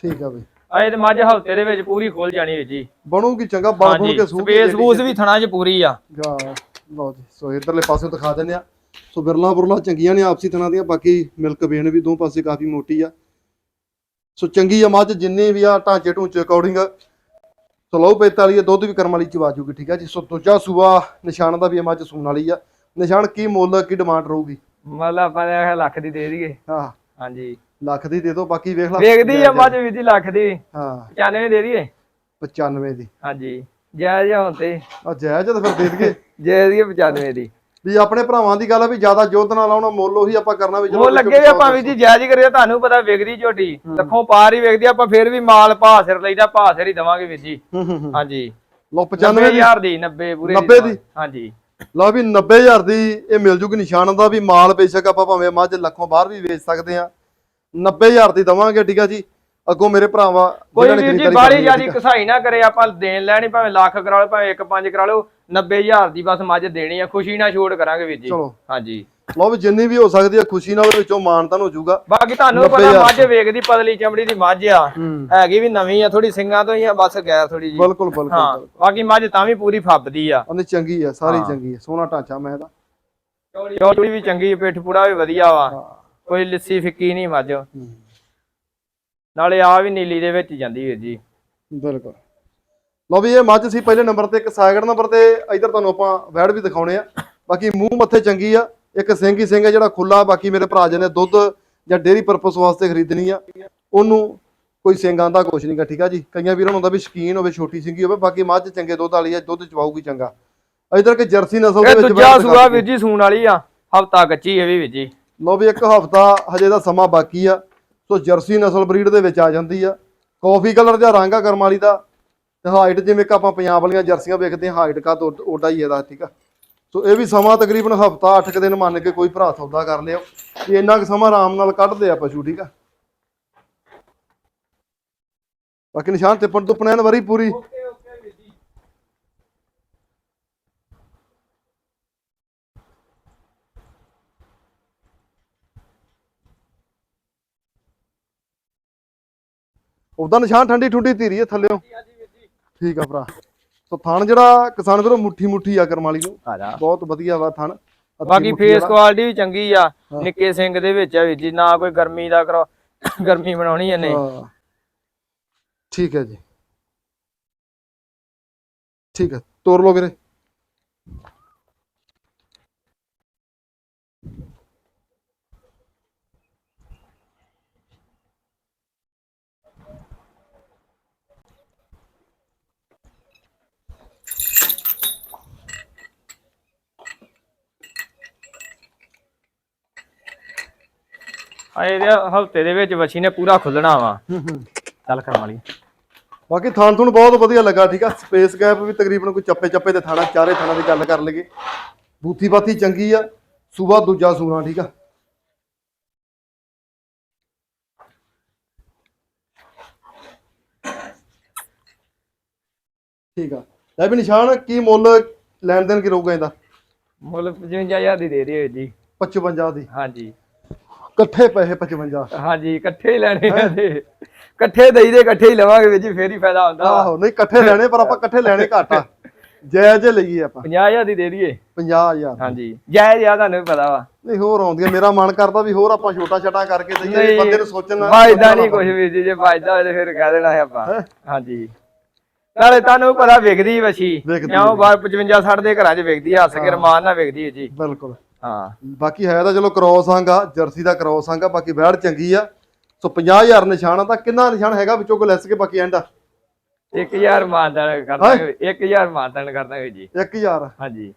ਠੀਕ ਆ ਬਈ। ਅਜੇ ਤੇ ਮੱਝ ਹਫ਼ਤੇ ਦੇ ਵਿੱਚ ਪੂਰੀ ਖੁੱਲ ਜਾਣੀ ਵੀਰ ਜੀ। ਬਣੂਗੀ ਚੰਗਾ ਬਣ ਬਣ ਕੇ ਸੂਹ ਸਪੇਸ ਸੂਸ ਵੀ ਥਣਾ 'ਚ ਪੂਰੀ ਆ। ਗਾ ਲਓ ਜੀ ਸੋ ਇਧਰਲੇ ਪਾਸੇ ਦਿਖਾ ਦਿੰਦੇ ਆ। ਸੋ ਬਿਰਲਾ ਬੁਰਲਾ ਚੰਗੀਆਂ ਨੇ ਆਪਸੀ ਤਨਾਂ ਦੀਆਂ ਬਾਕੀ ਮਿਲਕ ਵੇਣ ਵੀ ਦੋ ਪਾਸੇ ਕਾਫੀ ਮੋਟੀ ਆ। ਸੋ ਚੰਗੀ ਆ ਮੱਝ ਜਿੰਨੇ ਵੀ ਆ ਢਾਂਚੇ ਢੂੰਚੇ ਅਕੋਰਡਿੰਗ ਸੋ ਲਓ 45 ਆ ਦੁੱਧ ਵੀ ਕਰਮ ਵਾਲੀ ਚ ਵਾਜੂਗੀ ਠੀਕ ਆ ਜੀ। ਸੋ ਦੂਜਾ ਸੂਆ ਨਿਸ਼ਾਨ ਦਾ ਵੀ ਇਹ ਮੱਝ ਸੂਣ ਵਾਲੀ ਆ। ਨਿਸ਼ਾਨ ਕੀ ਮੁੱਲ ਕੀ ਡਿਮਾਂਡ ਰਹੂਗੀ? ਮਤਲਬ ਆਪਾਂ ਨੇ ਆਖਿਆ ਲੱਖ ਦੀ ਦੇ ਦਈਏ। ਹਾਂ। ਹਾਂਜੀ। ਲੱਖ ਦੀ ਦੇ ਦਿਓ ਬਾਕੀ ਵੇਖ ਲਾ। ਵੇਖਦੀ ਆ ਮੱਝ ਵੀਰ ਜੀ ਲੱਖ ਦੀ। ਹਾਂ। 95 ਦੇ ਦਈਏ। 95 ਦੀ। ਹਾਂਜੀ। ਜਾਇਜ਼ ਹੁਣ ਤੇ। ਆ ਜਾਇਜ਼ ਤਾਂ ਫਿਰ ਦੇ ਦਈਏ। ਜਾਇਜ਼ ਦੀ 95 ਦੀ। ਵੀ ਆਪਣੇ ਭਰਾਵਾਂ ਦੀ ਗੱਲ ਆ ਵੀ ਜ਼ਿਆਦਾ ਜੋਤ ਨਾਲ ਲਾਉਣਾ ਮੁੱਲ ਉਹੀ ਆਪਾਂ ਕਰਨਾ ਵੀ ਉਹ ਲੱਗੇ ਵੀ ਆਪਾਂ ਜੀ ਜਾਇਜ਼ ਕਰੀਏ ਤੁਹਾਨੂੰ ਪਤਾ ਵੇਖਦੀ ਝੋਟੀ ਲੱਖੋਂ ਪਾਰ ਹੀ ਵੇਖਦੀ ਆਪਾਂ ਫੇਰ ਵੀ ਮਾਲ ਭਾਅ ਸਿਰ ਲਈਦਾ ਭਾਅ ਸਿਰ ਹੀ ਦਵਾਂਗੇ ਵੀਰ ਜੀ। ਹਾਂਜੀ। ਲਓ 95 ਦੀ 90000 ਦੀ 90 ਪੂਰੇ 90 ਦੀ? ਹਾਂਜੀ। ਲਓ ਵੀ 90000 ਦੀ ਇਹ ਮਿਲ ਜੂਗੀ ਨਿਸ਼ਾਨ ਦਾ ਵੀ ਮਾਲ ਬੇਸ਼ੱਕ ਆਪਾਂ ਭਾਵੇਂ ਮੱਝ ਲੱਖੋਂ ਬਾਹਰ ਵੀ ਵੇਚ ਸਕਦੇ ਆ 90000 ਦੀ ਦਵਾਂਗੇ ਠੀਕ ਆ ਜੀ। ਅੱਗੋਂ ਮੇਰੇ ਭਰਾਵਾ ਕੋਈ ਵੀਰ ਜੀ ਆ, ਜਿਆਦੀ। ਕਸਾਈ ਨਾ ਕਰੇ ਆਪਾਂ ਦੇਣ ਲੈਣੀ ਭਾਵੇਂ ਲੱਖ ਕਰਾ ਲਓ ਭਾਵੇਂ 1.5 ਕਰਾ ਲਓ। 90000 ਦੀ ਬਸ ਮੱਝ ਦੇਣੀ ਆ ਖੁਸ਼ੀ ਨਾਲ ਛੋੜ ਕਰਾਂਗੇ ਵੀਰ ਜੀ। ਚਲੋ। ਹਾਂਜੀ। ਲਓ ਵੀ ਜਿੰਨੀ ਵੀ ਹੋ ਸਕਦੀ ਆ ਖੁਸ਼ੀ ਨਾਲ ਉਹਦੇ ਵਿੱਚੋਂ ਮਾਨਤਾਨ ਹੋ ਜਾਊਗਾ। ਬਾਕੀ ਤੁਹਾਨੂੰ ਪਤਾ 90,000 ਮੱਝ ਵੇਖਦੀ ਪਤਲੀ ਚਮੜੀ ਦੀ ਮੱਝ ਆ। ਹੈਗੀ ਵੀ ਨਵੀਂ ਆ ਥੋੜੀ ਸਿੰਘਾਂ ਤੋਂ ਹੀ ਆ ਬਸ ਗੈਰ ਥੋੜੀ ਜੀ ਬਿਲਕੁਲ ਬਿਲਕੁਲ। ਬਾਕੀ ਮੱਝ ਤਾਂ ਵੀ ਪੂਰੀ ਫੱਬਦੀ ਆ। ਉਹਨੇ ਚੰਗੀ ਆ ਸਾਰੀ। ਚੰਗੀ ਆ ਸੋਹਣਾ ਢਾਂਚਾ ਮੈਂ ਇਹਦਾ। ਚੌੜੀ ਵੀ ਚੰਗੀ ਪਿੱਠ ਪੂੜਾ ਵੀ ਵਧੀਆ ਵਾ। ਕੋਈ ਲਿੱਸੀ ਫਿੱਕੀ ਨਹੀਂ ਮੱਝ। ਨਾਲੇ ਆ ਵੀ ਨੀਲੀ ਦੇ ਵਿੱਚ ਜਾਂਦੀ ਵੀਰ ਜੀ। ਬਿਲਕੁਲ। ਲਓ ਵੀ ਇਹ ਮੱਝ ਸੀ ਪਹਿਲੇ ਨੰਬਰ ਤੇ ਇੱਕ ਸੈਕਿੰਡ ਨੰਬਰ ਤੇ ਇਧਰ ਤੁਹਾਨੂੰ ਆਪਾਂ ਵੈੜ ਵੀ ਦਿਖਾਉਣੇ ਆ। ਬਾਕੀ ਮੂੰਹ ਮੱਥੇ ਚੰਗੀ ਆ ਇੱਕ ਸਿੰਘ ਹੀ ਸਿੰਘ ਆ ਜਿਹੜਾ ਖੁੱਲਾ ਬਾਕੀ ਮੇਰੇ ਭਰਾ ਜੀ ਨੇ ਦੁੱਧ ਜਾਂ ਡੇਰੀ ਪਰਪਸ ਵਾਸਤੇ ਖਰੀਦਣੀ ਆ ਉਹਨੂੰ ਕੋਈ ਸਿੰਘ ਆਂਦਾ ਕੁਛ ਨਹੀਂਗਾ ਠੀਕ ਆ ਜੀ? ਕਈਆਂ ਵੀਰਾਂ ਨੂੰ ਹੁੰਦਾ ਵੀ ਸ਼ਕੀਨ ਹੋਵੇ ਛੋਟੀ ਸਿੰਘੀ ਹੋਵੇ ਬਾਕੀ ਮੱਝ ਚੰਗੇ ਦੁੱਧ ਵਾਲੀ ਆ ਦੁੱਧ ਚਵਾਊਗੀ ਚੰਗਾ। ਇਧਰ ਕਿ ਜਰਸੀ ਨਸਲ ਦੇ ਵਿੱਚ ਦੂਜਾ ਸੂਆ ਵੀਰ ਜੀ ਸੂਣ ਵਾਲੀ ਆ ਹਫਤਾ ਕੱਚੀ ਇਹ ਵੀ ਵੀਰ ਜੀ। ਲਓ ਵੀ ਇੱਕ ਹਫਤਾ ਹਜੇ ਦਾ ਸਮਾਂ ਬਾਕੀ ਆ ਸੋ ਜਰਸੀ ਨਸਲ ਬਰੀਡ ਦੇ ਵਿੱਚ ਆ ਜਾਂਦੀ ਆ। ਕਾਫੀ ਕਲਰ ਦਾ ਰੰਗ ਆ ਕਰਮ ਵਾਲੀ ਦਾ ਤੇ ਹਾਈਟ ਜਿਵੇਂ ਕਿ ਆਪਾਂ ਪੰਜਾਬ ਵਾਲੀਆਂ ਜਰਸੀਆਂ ਵੇਖਦੇ ਹਾਂ ਹਾਈਟ ਕਾ ਤੋਂ ਹੀ ਇਹਦਾ, ਠੀਕ ਆ। ਸੋ ਇਹ ਵੀ ਸਮਾਂ ਤਕਰੀਬਨ ਹਫਤਾ 8 ਦਿਨ ਮੰਨ ਕੇ ਕੋਈ ਭਰਾ ਸੌਦਾ ਕਰ ਲਿਓ ਕਿ ਇੰਨਾ ਕੁ ਸਮਾਂ ਆਰਾਮ ਨਾਲ ਕੱਢਦੇ ਆ ਪਸ਼ੂ, ਠੀਕ ਆ। ਬਾਕੀ ਨਿਸ਼ਾਨ ਟਿੱਪਣ ਤੋਂ ਪਣੈਨ ਵਰੀ ਪੂਰੀ। ਉਹਦਾ ਨਿਸ਼ਾਨ ਠੰਡੀ ਠੁੰਡੀ ਧੀਰੀ ਹੈ ਥੱਲਿਓ ਠੀਕ ਆ ਭਰਾ। ਸੋ ਥਣ ਜਿਹੜਾ ਕਿਸਾਨ ਵੀਰੋ ਮੁੱਠੀ ਮੁੱਠੀ ਆ ਕਰਮ ਵਾਲੀ ਨੂੰ। ਬਹੁਤ ਵਧੀਆ ਵਾ ਥਣ। ਅੱਧੀ ਬਾਕੀ ਮੁੱਠੀ ਫੇਸ ਵਾਲਾ। ਕੁਆਲਿਟੀ ਵੀ ਚੰਗੀ ਆ। ਨਿੱਕੇ ਸਿੰਘ ਦੇ ਵਿੱਚ ਆ ਵੀਰ ਜੀ ਨਾ ਕੋਈ ਗਰਮੀ ਦਾ ਕਰੋ ਗਰਮੀ ਬਣਾਉਣੀ ਇਹਨੇ ਹਾਂ। ਠੀਕ ਹੈ ਜੀ। ਠੀਕ ਹੈ ਤੋਰ ਲਓ ਵੀਰੇ। ਆ ਇਹਦੇ ਹਫ਼ਤੇ ਦੇ ਵਿੱਚ ਵਛੀ ਨੇ ਪੂਰਾ ਖੁੱਲਣਾ ਵਾ। ਚੱਲ ਕਰਨ ਵਾਲੀ। ਬਾਕੀ ਥਾਣ ਤੁਹਾਨੂੰ ਬਹੁਤ ਵਧੀਆ ਲੱਗਾ ਠੀਕ ਆ? ਸਪੇਸ ਗੈਪ ਵੀ ਤਕਰੀਬਨ ਕੋਈ ਚੱਪੇ ਚੱਪੇ ਤੇ ਥਾਣਾ ਚਾਰੇ ਥਾਣਾ ਦੀ ਗੱਲ ਕਰ ਲਈਏ। ਬੂਥੀ ਬਾਥੀ ਚੰਗੀ ਆ ਸੂਬਾ ਦੂਜਾ ਸੂਣਾ ਠੀਕ ਆ? ਠੀਕ ਆ। ਲੈ ਵੀ ਨਿਸ਼ਾਨ ਕੀ ਮੁੱਲ ਲੈਣ ਦੇਣ ਕੀ ਰਹੂਗਾ ਇਹਦਾ? ਮੁੱਲ 55000 ਦੀ ਦੇ ਰਹੀ ਹੈ ਜੀ। 55 ਦੀ। ਹਾਂਜੀ। ਇਕੱਠੇ ਪੈਸੇ 55 ਹਾਂਜੀ ਇਕੱਠੇ ਹੀ ਲੈਣੇ ਆ ਤੇ ਇਕੱਠੇ ਦਈ ਦੇ ਇਕੱਠੇ ਹੀ ਲਵਾਂਗੇ ਵੀਰ ਜੀ ਫੇਰ ਹੀ ਫਾਇਦਾ ਹੁੰਦਾ ਆਹੋ ਨਹੀਂ ਇਕੱਠੇ ਲੈਣੇ ਪਰ ਆਪਾਂ ਇਕੱਠੇ ਲੈਣੇ ਘੱਟ ਆ। ਜਾਇਜ਼ ਲਈਏ ਆਪਾਂ। 50000 ਦੀ ਦੇ ਦਈਏ। 50000 ਹਾਂਜੀ ਜਾਇਜ਼ ਆ ਤੁਹਾਨੂੰ ਵੀ ਪਤਾ ਵਾ। ਨਹੀਂ ਹੋਰ ਆਉਂਦੀਆਂ ਮੇਰਾ ਮਨ ਕਰਦਾ ਵੀ ਹੋਰ ਆਪਾਂ ਛੋਟਾ ਛਟਾ ਕਰਕੇ ਦਈਏ ਬੰਦੇ ਨੂੰ ਸੋਚਣ ਫਾਇਦਾ ਨਹੀਂ ਕੁਝ ਵੀ ਜੀ ਜੇ ਫਾਇਦਾ ਹੋਵੇ ਤੇ ਫਿਰ ਕਹਿ ਦੇਣਾ ਹੈ ਆਪਾਂ? ਹਾਂਜੀ। ਨਾਲੇ ਤੁਹਾਨੂੰ ਪਤਾ ਵਿਕਦੀ ਵਛੀ ਕਿਉਂ? ਬਾਹਰ 55 60 ਦੇ ਘਰਾਂ 'ਚ ਵਿਕਦੀ ਹੱਸ ਕੇ ਰਮਾਨ ਨਾਲ ਵਿਕਦੀ ਹੈ ਜੀ। ਬਿਲਕੁਲ। ਹਾਂ। ਬਾਕੀ ਹੈ ਤਾਂ ਚਲੋ ਕ੍ਰੋਸ ਆਂਗਾ ਜਰਸੀ ਦਾ ਕ੍ਰੋਸ ਆਂਗਾ ਬਾਕੀ ਵੈੜ ਚੰਗੀ ਆ। ਸੋ 50000 ਨਿਸ਼ਾਨ ਆ ਤਾਂ ਕਿੰਨਾ ਨਿਸ਼ਾਨ ਹੈਗਾ ਵਿੱਚੋਂ ਕੋ ਲੈਸ ਕੇ ਬਾਕੀ ਐਂਡ ਆ? 1000 ਮਾਨਦਾਨ ਕਰ ਦਾਂਗੇ 1000 ਮਾਨਦਾਨ ਕਰ ਦਾਂਗੇ ਜੀ। 1000 ਹਾਂਜੀ।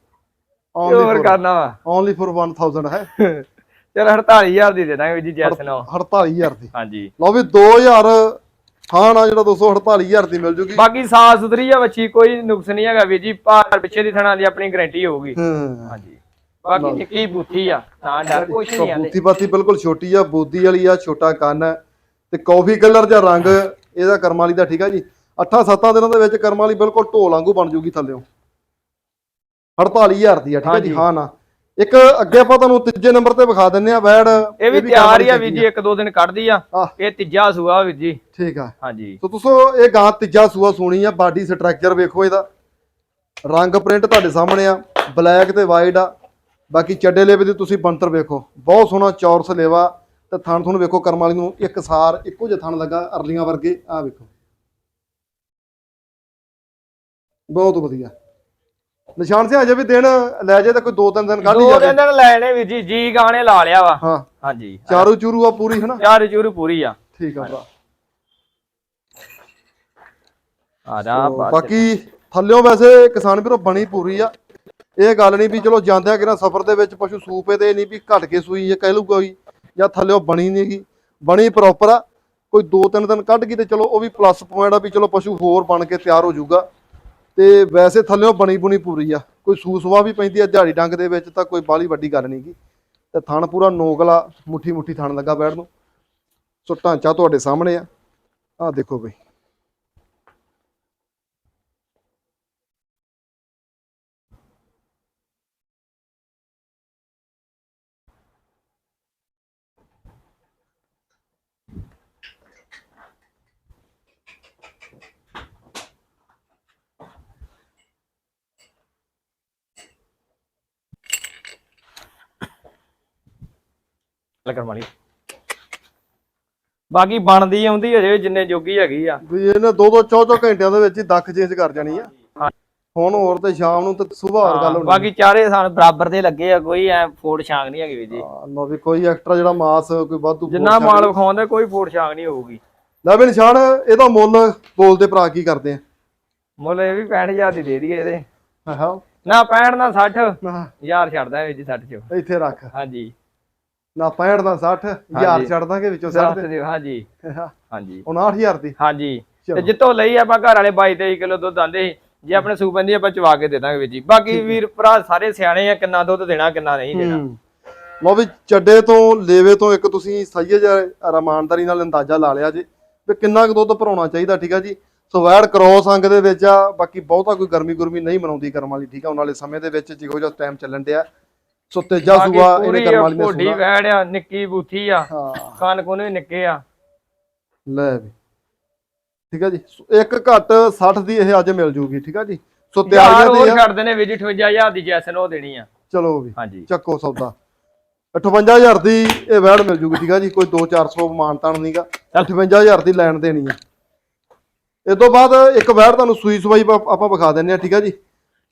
ਹੋਰ ਕਰਨਾ ਵਾ? ਓਨਲੀ ਫॉर 1000 ਹੈ। [LAUGHS] ਚਲ 48000 ਦੀ ਦੇ ਦਾਂਗੇ ਜੀ ਜੈਸ ਨੂੰ 48000 ਦੀ। ਹਾਂਜੀ। ਲਓ ਵੀ 2000 ਥਾਣ ਆ ਜਿਹੜਾ 248 ਦੀ ਮਿਲ ਜੂਗੀ। ਬਾਕੀ ਸਾਫ਼ ਸੁਥਰੀ ਆ ਬੱਚੀ ਕੋਈ ਨੁਕਸ ਨਹੀਂ ਹੈਗਾ ਵੀਰ ਜੀ ਭਾਰ ਪਿੱਛੇ ਦੀ ਥਣਾ ਦੀ ਆਪਣੀ ਗਾਰੰਟੀ ਹੋਊਗੀ। ਹਾਂ। ਹਾਂਜੀ। ਬਾਕੀ ਨਿੱਕੀ ਬੁੱਥੀ ਆ ਨਾ ਡਰ ਕੁਛ ਨਹੀਂ ਆਂਦੇ ਬੂਥੀ ਬਾਤੀ ਬਿਲਕੁਲ ਛੋਟੀ ਆ ਬੋਦੀ ਵਾਲੀ ਆ ਛੋਟਾ ਕੰਨ ਹੈ ਤੇ ਕਾਫੀ ਕਲਰ ਜਾਂ ਰੰਗ ਇਹਦਾ ਕਰਮ ਵਾਲੀ ਦਾ ਠੀਕ ਆ ਜੀ। 8-7 ਦਿਨਾਂ ਦੇ ਵਿੱਚ ਕਰਮ ਵਾਲੀ ਬਿਲਕੁਲ ਢੋਲ ਵਾਂਗੂ ਬਣ ਜੂਗੀ ਥੱਲਿਓ। 48000 ਦੀ ਆ ਠੀਕ ਆ ਜੀ। ਹਾਂ ਨਾ। ਇੱਕ ਅੱਗੇ ਆਪਾਂ ਤੁਹਾਨੂੰ ਤੀਜੇ ਨੰਬਰ ਤੇ ਵਿਖਾ ਦਿੰਨੇ ਆ ਵੈੜ। ਇਹ ਵੀ ਤਿਆਰ ਹੀ ਆ ਵੀਰ ਜੀ ਇੱਕ ਦੋ ਦਿਨ ਕੱਢਦੀ ਆ। ਇਹ ਤੀਜਾ ਸੂਆ ਵੀਰ ਜੀ। ਠੀਕ ਆ। ਹਾਂਜੀ। ਸੋ ਤੁਸੀਂ ਇਹ ਗਾਂ ਤੀਜਾ ਸੂਆ ਸੋਣੀ ਆ ਬਾਡੀ ਸਟਰਕਚਰ ਵੇਖੋ ਇਹਦਾ। ਰੰਗ ਪ੍ਰਿੰਟ ਤੁਹਾਡੇ ਸਾਹਮਣੇ ਆ ਬਲੈਕ ਤੇ ਵਾਈਟ ਆ। ਬਾਕੀ ਚੱਡੇ ਲੇਵੇ ਦੀ ਤੁਸੀਂ ਬੰਤਰ ਵੇਖੋ। ਬਹੁਤ ਸੋਹਣਾ ਚੌਰਸ ਲੇਵਾ ਤੇ ਥਣ ਤੁਹਾਨੂੰ ਵੇਖੋ ਕਰਮ ਵਾਲੀ ਨੂੰ। ਇੱਕ ਸਾਰ ਇੱਕੋ ਜਿਹਾ ਥਣ ਲੱਗਾ ਅਰਲੀਆਂ ਵਰਗੇ ਆ ਵੇਖੋ। ਬਹੁਤ ਵਧੀਆ। ਨਿਸ਼ਾਨ ਸੇ ਅਜੇ ਵੀ ਦਿਨ ਲੈ ਜੇ ਤਾਂ ਕੋਈ ਦੋ ਤਿੰਨ ਦਿਨ ਕੱਢ ਹੀ ਦੋ ਜਾਵੇ। ਦਿਨ ਲੈਣੇ ਵੀਰ ਜੀ ਜੀ ਗਾਣੇ ਲਾ ਲਿਆ ਵਾ। ਹਾਂ। ਹਾਂਜੀ। ਚਾਰੂ ਚੂਰੂ ਆ ਪੂਰੀ ਹਨਾ? ਚਾਰ ਚੂਰ ਪੂਰੀ ਆ। ਠੀਕ ਆ ਭਰਾ। ਆ ਬਾਕੀ ਥੱਲਿਓਂ ਵੈਸੇ ਕਿਸਾਨ ਵੀਰੋ ਬਣੀ ਪੂਰੀ ਆ। ਇਹ ਗੱਲ ਨਹੀਂ ਵੀ ਚਲੋ ਜਾਂਦਿਆਂ ਕਿ ਸਫ਼ਰ ਦੇ ਵਿੱਚ ਪਸ਼ੂ ਸੂਪੇ ਤੇ ਨਹੀਂ ਵੀ ਘਟ ਕੇ ਸੂਈ ਜਾਂ ਕਹਿ ਲੂਗਾ ਕੋਈ, ਜਾਂ ਥੱਲਿਓਂ ਬਣੀ ਨਹੀਂਗੀ ਬਣੀ ਪ੍ਰੋਪਰ ਆ, ਕੋਈ ਦੋ ਤਿੰਨ ਦਿਨ ਕੱਢ ਗਈ ਤੇ ਚਲੋ ਉਹ ਵੀ ਪਲੱਸ ਪੁਆਇੰਟ ਆ ਵੀ ਚਲੋ ਪਸ਼ੂ ਹੋਰ ਬਣ ਕੇ ਤਿਆਰ ਹੋ ਜਾਊਗਾ। ਤੇ ਵੈਸੇ ਥੱਲਿਓਂ ਬਣੀ ਬੁਣੀ ਪੂਰੀ ਆ, ਕੋਈ ਸੂਸਵਾ ਵੀ ਪੈਂਦੀ ਆ ਦਿਹਾੜੀ ਡੰਗ ਦੇ ਵਿੱਚ ਤਾਂ ਕੋਈ ਬਾਲੀ ਵੱਡੀ ਗੱਲ ਨਹੀਂਗੀ ਤੇ ਥਣ ਪੂਰਾ ਨੋਗਲਾ, ਮੁੱਠੀ ਮੁੱਠੀ ਥਣ ਲੱਗਾ ਬੈਠ ਨੂੰ। ਸੋ ਢਾਂਚਾ ਤੁਹਾਡੇ ਸਾਹਮਣੇ ਆ। ਆਹ ਦੇਖੋ ਬਈ। ਲੱਗਣ ਵਾਲੀ ਬਾਕੀ ਬਣਦੀ ਆਉਂਦੀ ਅਜੇ ਜਿੰਨੇ ਜੋਗੀ ਹੈਗੀ ਆ। ਵੀ ਇਹਨੇ ਦੋ ਦੋ ਚੌ ਚੌ ਘੰਟਿਆਂ ਦੇ ਵਿੱਚ ਹੀ ਦੱਖ ਚੇਂਜ ਕਰ ਜਾਣੀ ਆ। ਹਾਂ। ਹੁਣ ਹੋਰ ਤੇ ਸ਼ਾਮ ਨੂੰ ਤੇ ਸਵੇਰ ਹੋਰ ਗੱਲ ਹੋਣੀ। ਬਾਕੀ ਚਾਰੇ ਸਾਨ ਬਰਾਬਰ ਦੇ ਲੱਗੇ ਆ ਕੋਈ ਐ ਫੋੜ ਛਾਂਗ ਨਹੀਂ ਹੈਗੀ ਵੀਰ ਜੀ। ਹਾਂ, ਲਓ ਵੀ ਕੋਈ ਐਕਸਟਰਾ ਜਿਹੜਾ ਮਾਸ ਕੋਈ ਵਾਧੂ ਜਿੰਨਾ ਮਾਲ ਵਿਖਾਉਂਦੇ ਕੋਈ ਫੋੜ ਛਾਂਗ ਨਹੀਂ ਹੋਊਗੀ। ਲੈ ਵੀ ਨਿਸ਼ਾਨ ਇਹਦਾ ਮੁੱਲ ਬੋਲਦੇ ਭਰਾ ਕੀ ਕਰਦੇ ਮੁੱਲ ਇਹ ਵੀ 65000 ਦੀ ਦੇ ਦਈਏ ਇਹਦੇ। ਆ ਹਾਂ। ਨਾ 65 ਨਾ 60 ਨਾ ਯਾਰ ਛੱਡਦਾ ਵੀਰ ਜੀ 60 ਚੋਂ। ਇੱਥੇ ਰੱਖ। ਹਾਂਜੀ। ਨਾ 65 ਦਾ 60 ਹਜ਼ਾਰ ਹਾਂਜੀ। ਛੱਡ ਦਾਂਗੇ ਵਿੱਚੋਂ ਦੱਸ ਛੱਡ ਦਿਓ ਹਾਂਜੀ। ਦੇ ਹਾਂ, ਹਾਂਜੀ 59000 ਦੀ। ਹਾਂਜੀ। ਤੇ ਜਿੱਤੋਂ ਲਈ ਆਪਾਂ ਘਰ ਵਾਲੇ 22 23 ਕਿਲੋ ਦੁੱਧ ਆਂਦੇ ਸੀ ਜੇ ਆਪਣੇ ਸੂਪੰਦੀ ਆਪਾਂ ਚਵਾ ਕੇ ਦੇ ਦਾਂਗੇ ਵੀਰ ਜੀ। ਬਾਕੀ ਵੀਰ ਭਰਾ ਸਾਰੇ ਸਿਆਣੇ ਆ ਕਿੰਨਾ ਦੁੱਧ ਦੇਣਾ ਕਿੰਨਾ ਨਹੀਂ ਦੇਣਾ। ਲਓ ਵੀ ਚੱਡੇ ਤੋਂ ਲੇਵੇ ਤੋਂ ਇੱਕ ਤੁਸੀਂ ਸਹੀ ਜਿਹਾ ਰਮਾਨਦਾਰੀ ਨਾਲ ਅੰਦਾਜ਼ਾ ਲਾ ਲਿਆ ਜੀ ਵੀ ਕਿੰਨਾ ਕੁ ਦੁੱਧ ਭਰਾਉਣਾ ਚਾਹੀਦਾ ਠੀਕ ਆ ਜੀ? ਸੋ ਵੈੜ ਕ੍ਰੋਸ ਅੰਗ ਦੇ ਵਿੱਚ ਆ ਬਾਕੀ ਬਹੁਤਾ ਕੋਈ ਗਰਮੀ ਗੁਰਮੀ ਨਹੀਂ ਮਨਾਉਂਦੀ ਕਰਮ ਵਾਲੀ ਠੀਕ ਆ? ਉਹਨਾਂ ਵਾਲੇ ਸਮੇਂ ਦੇ ਵਿੱਚ ਜਿਹੋ ਜਿਹਾ ਟਾਈਮ ਚੱਲਣ ਡਿਆ। ਸੋ ਤੇਜਾ ਸੂਆ ਇਹਨੇ ਪੂਰੀ ਕਰਮ ਵਾਲੀ ਨੇ ਸੂਆ ਵੈੜ ਆ ਨਿੱਕੀ ਬੂਥੀ ਆ ਹਾਂ। ਕੰਨ ਕੋਨ ਨਿੱਕੇ ਆ। ਲੈ ਵੀ। ਠੀਕ ਆ ਜੀ। ਇੱਕ ਘੱਟ 60 ਦੀ ਇਹ ਅੱਜ ਮਿਲ ਜੂਗੀ ਠੀਕ ਆ ਜੀ। ਸੋ ਤਿਆਰੀਆਂ ਛੱਡ ਦੇਣੇ ਵੀਰ ਜੀ 58000 ਦੀ ਜੈਸਨ ਉਹ ਦੇਣੀ ਆ। ਚਲੋ ਵੀ। ਹਾਂਜੀ। ਚੱਕੋ ਸੌਦਾ। 58000 ਦੀ ਇਹ ਵੈੜ ਮਿਲ ਜੂਗੀ ਠੀਕ ਆ ਜੀ। ਕੋਈ 2-400 ਮਾਨਤਾਨ ਨਹੀਂਗਾ 58000 ਦੀ ਲੈਣ ਦੇਣੀ ਆ। ਇਸ ਤੋਂ ਬਾਅਦ ਇੱਕ ਵੈੜ ਤੁਹਾਨੂੰ ਸੂਈ ਸਵਾਈ ਆਪਾਂ ਆਪਾਂ ਵਿਖਾ ਦਿੰਨੇ ਆ ਠੀਕ ਆ ਜੀ।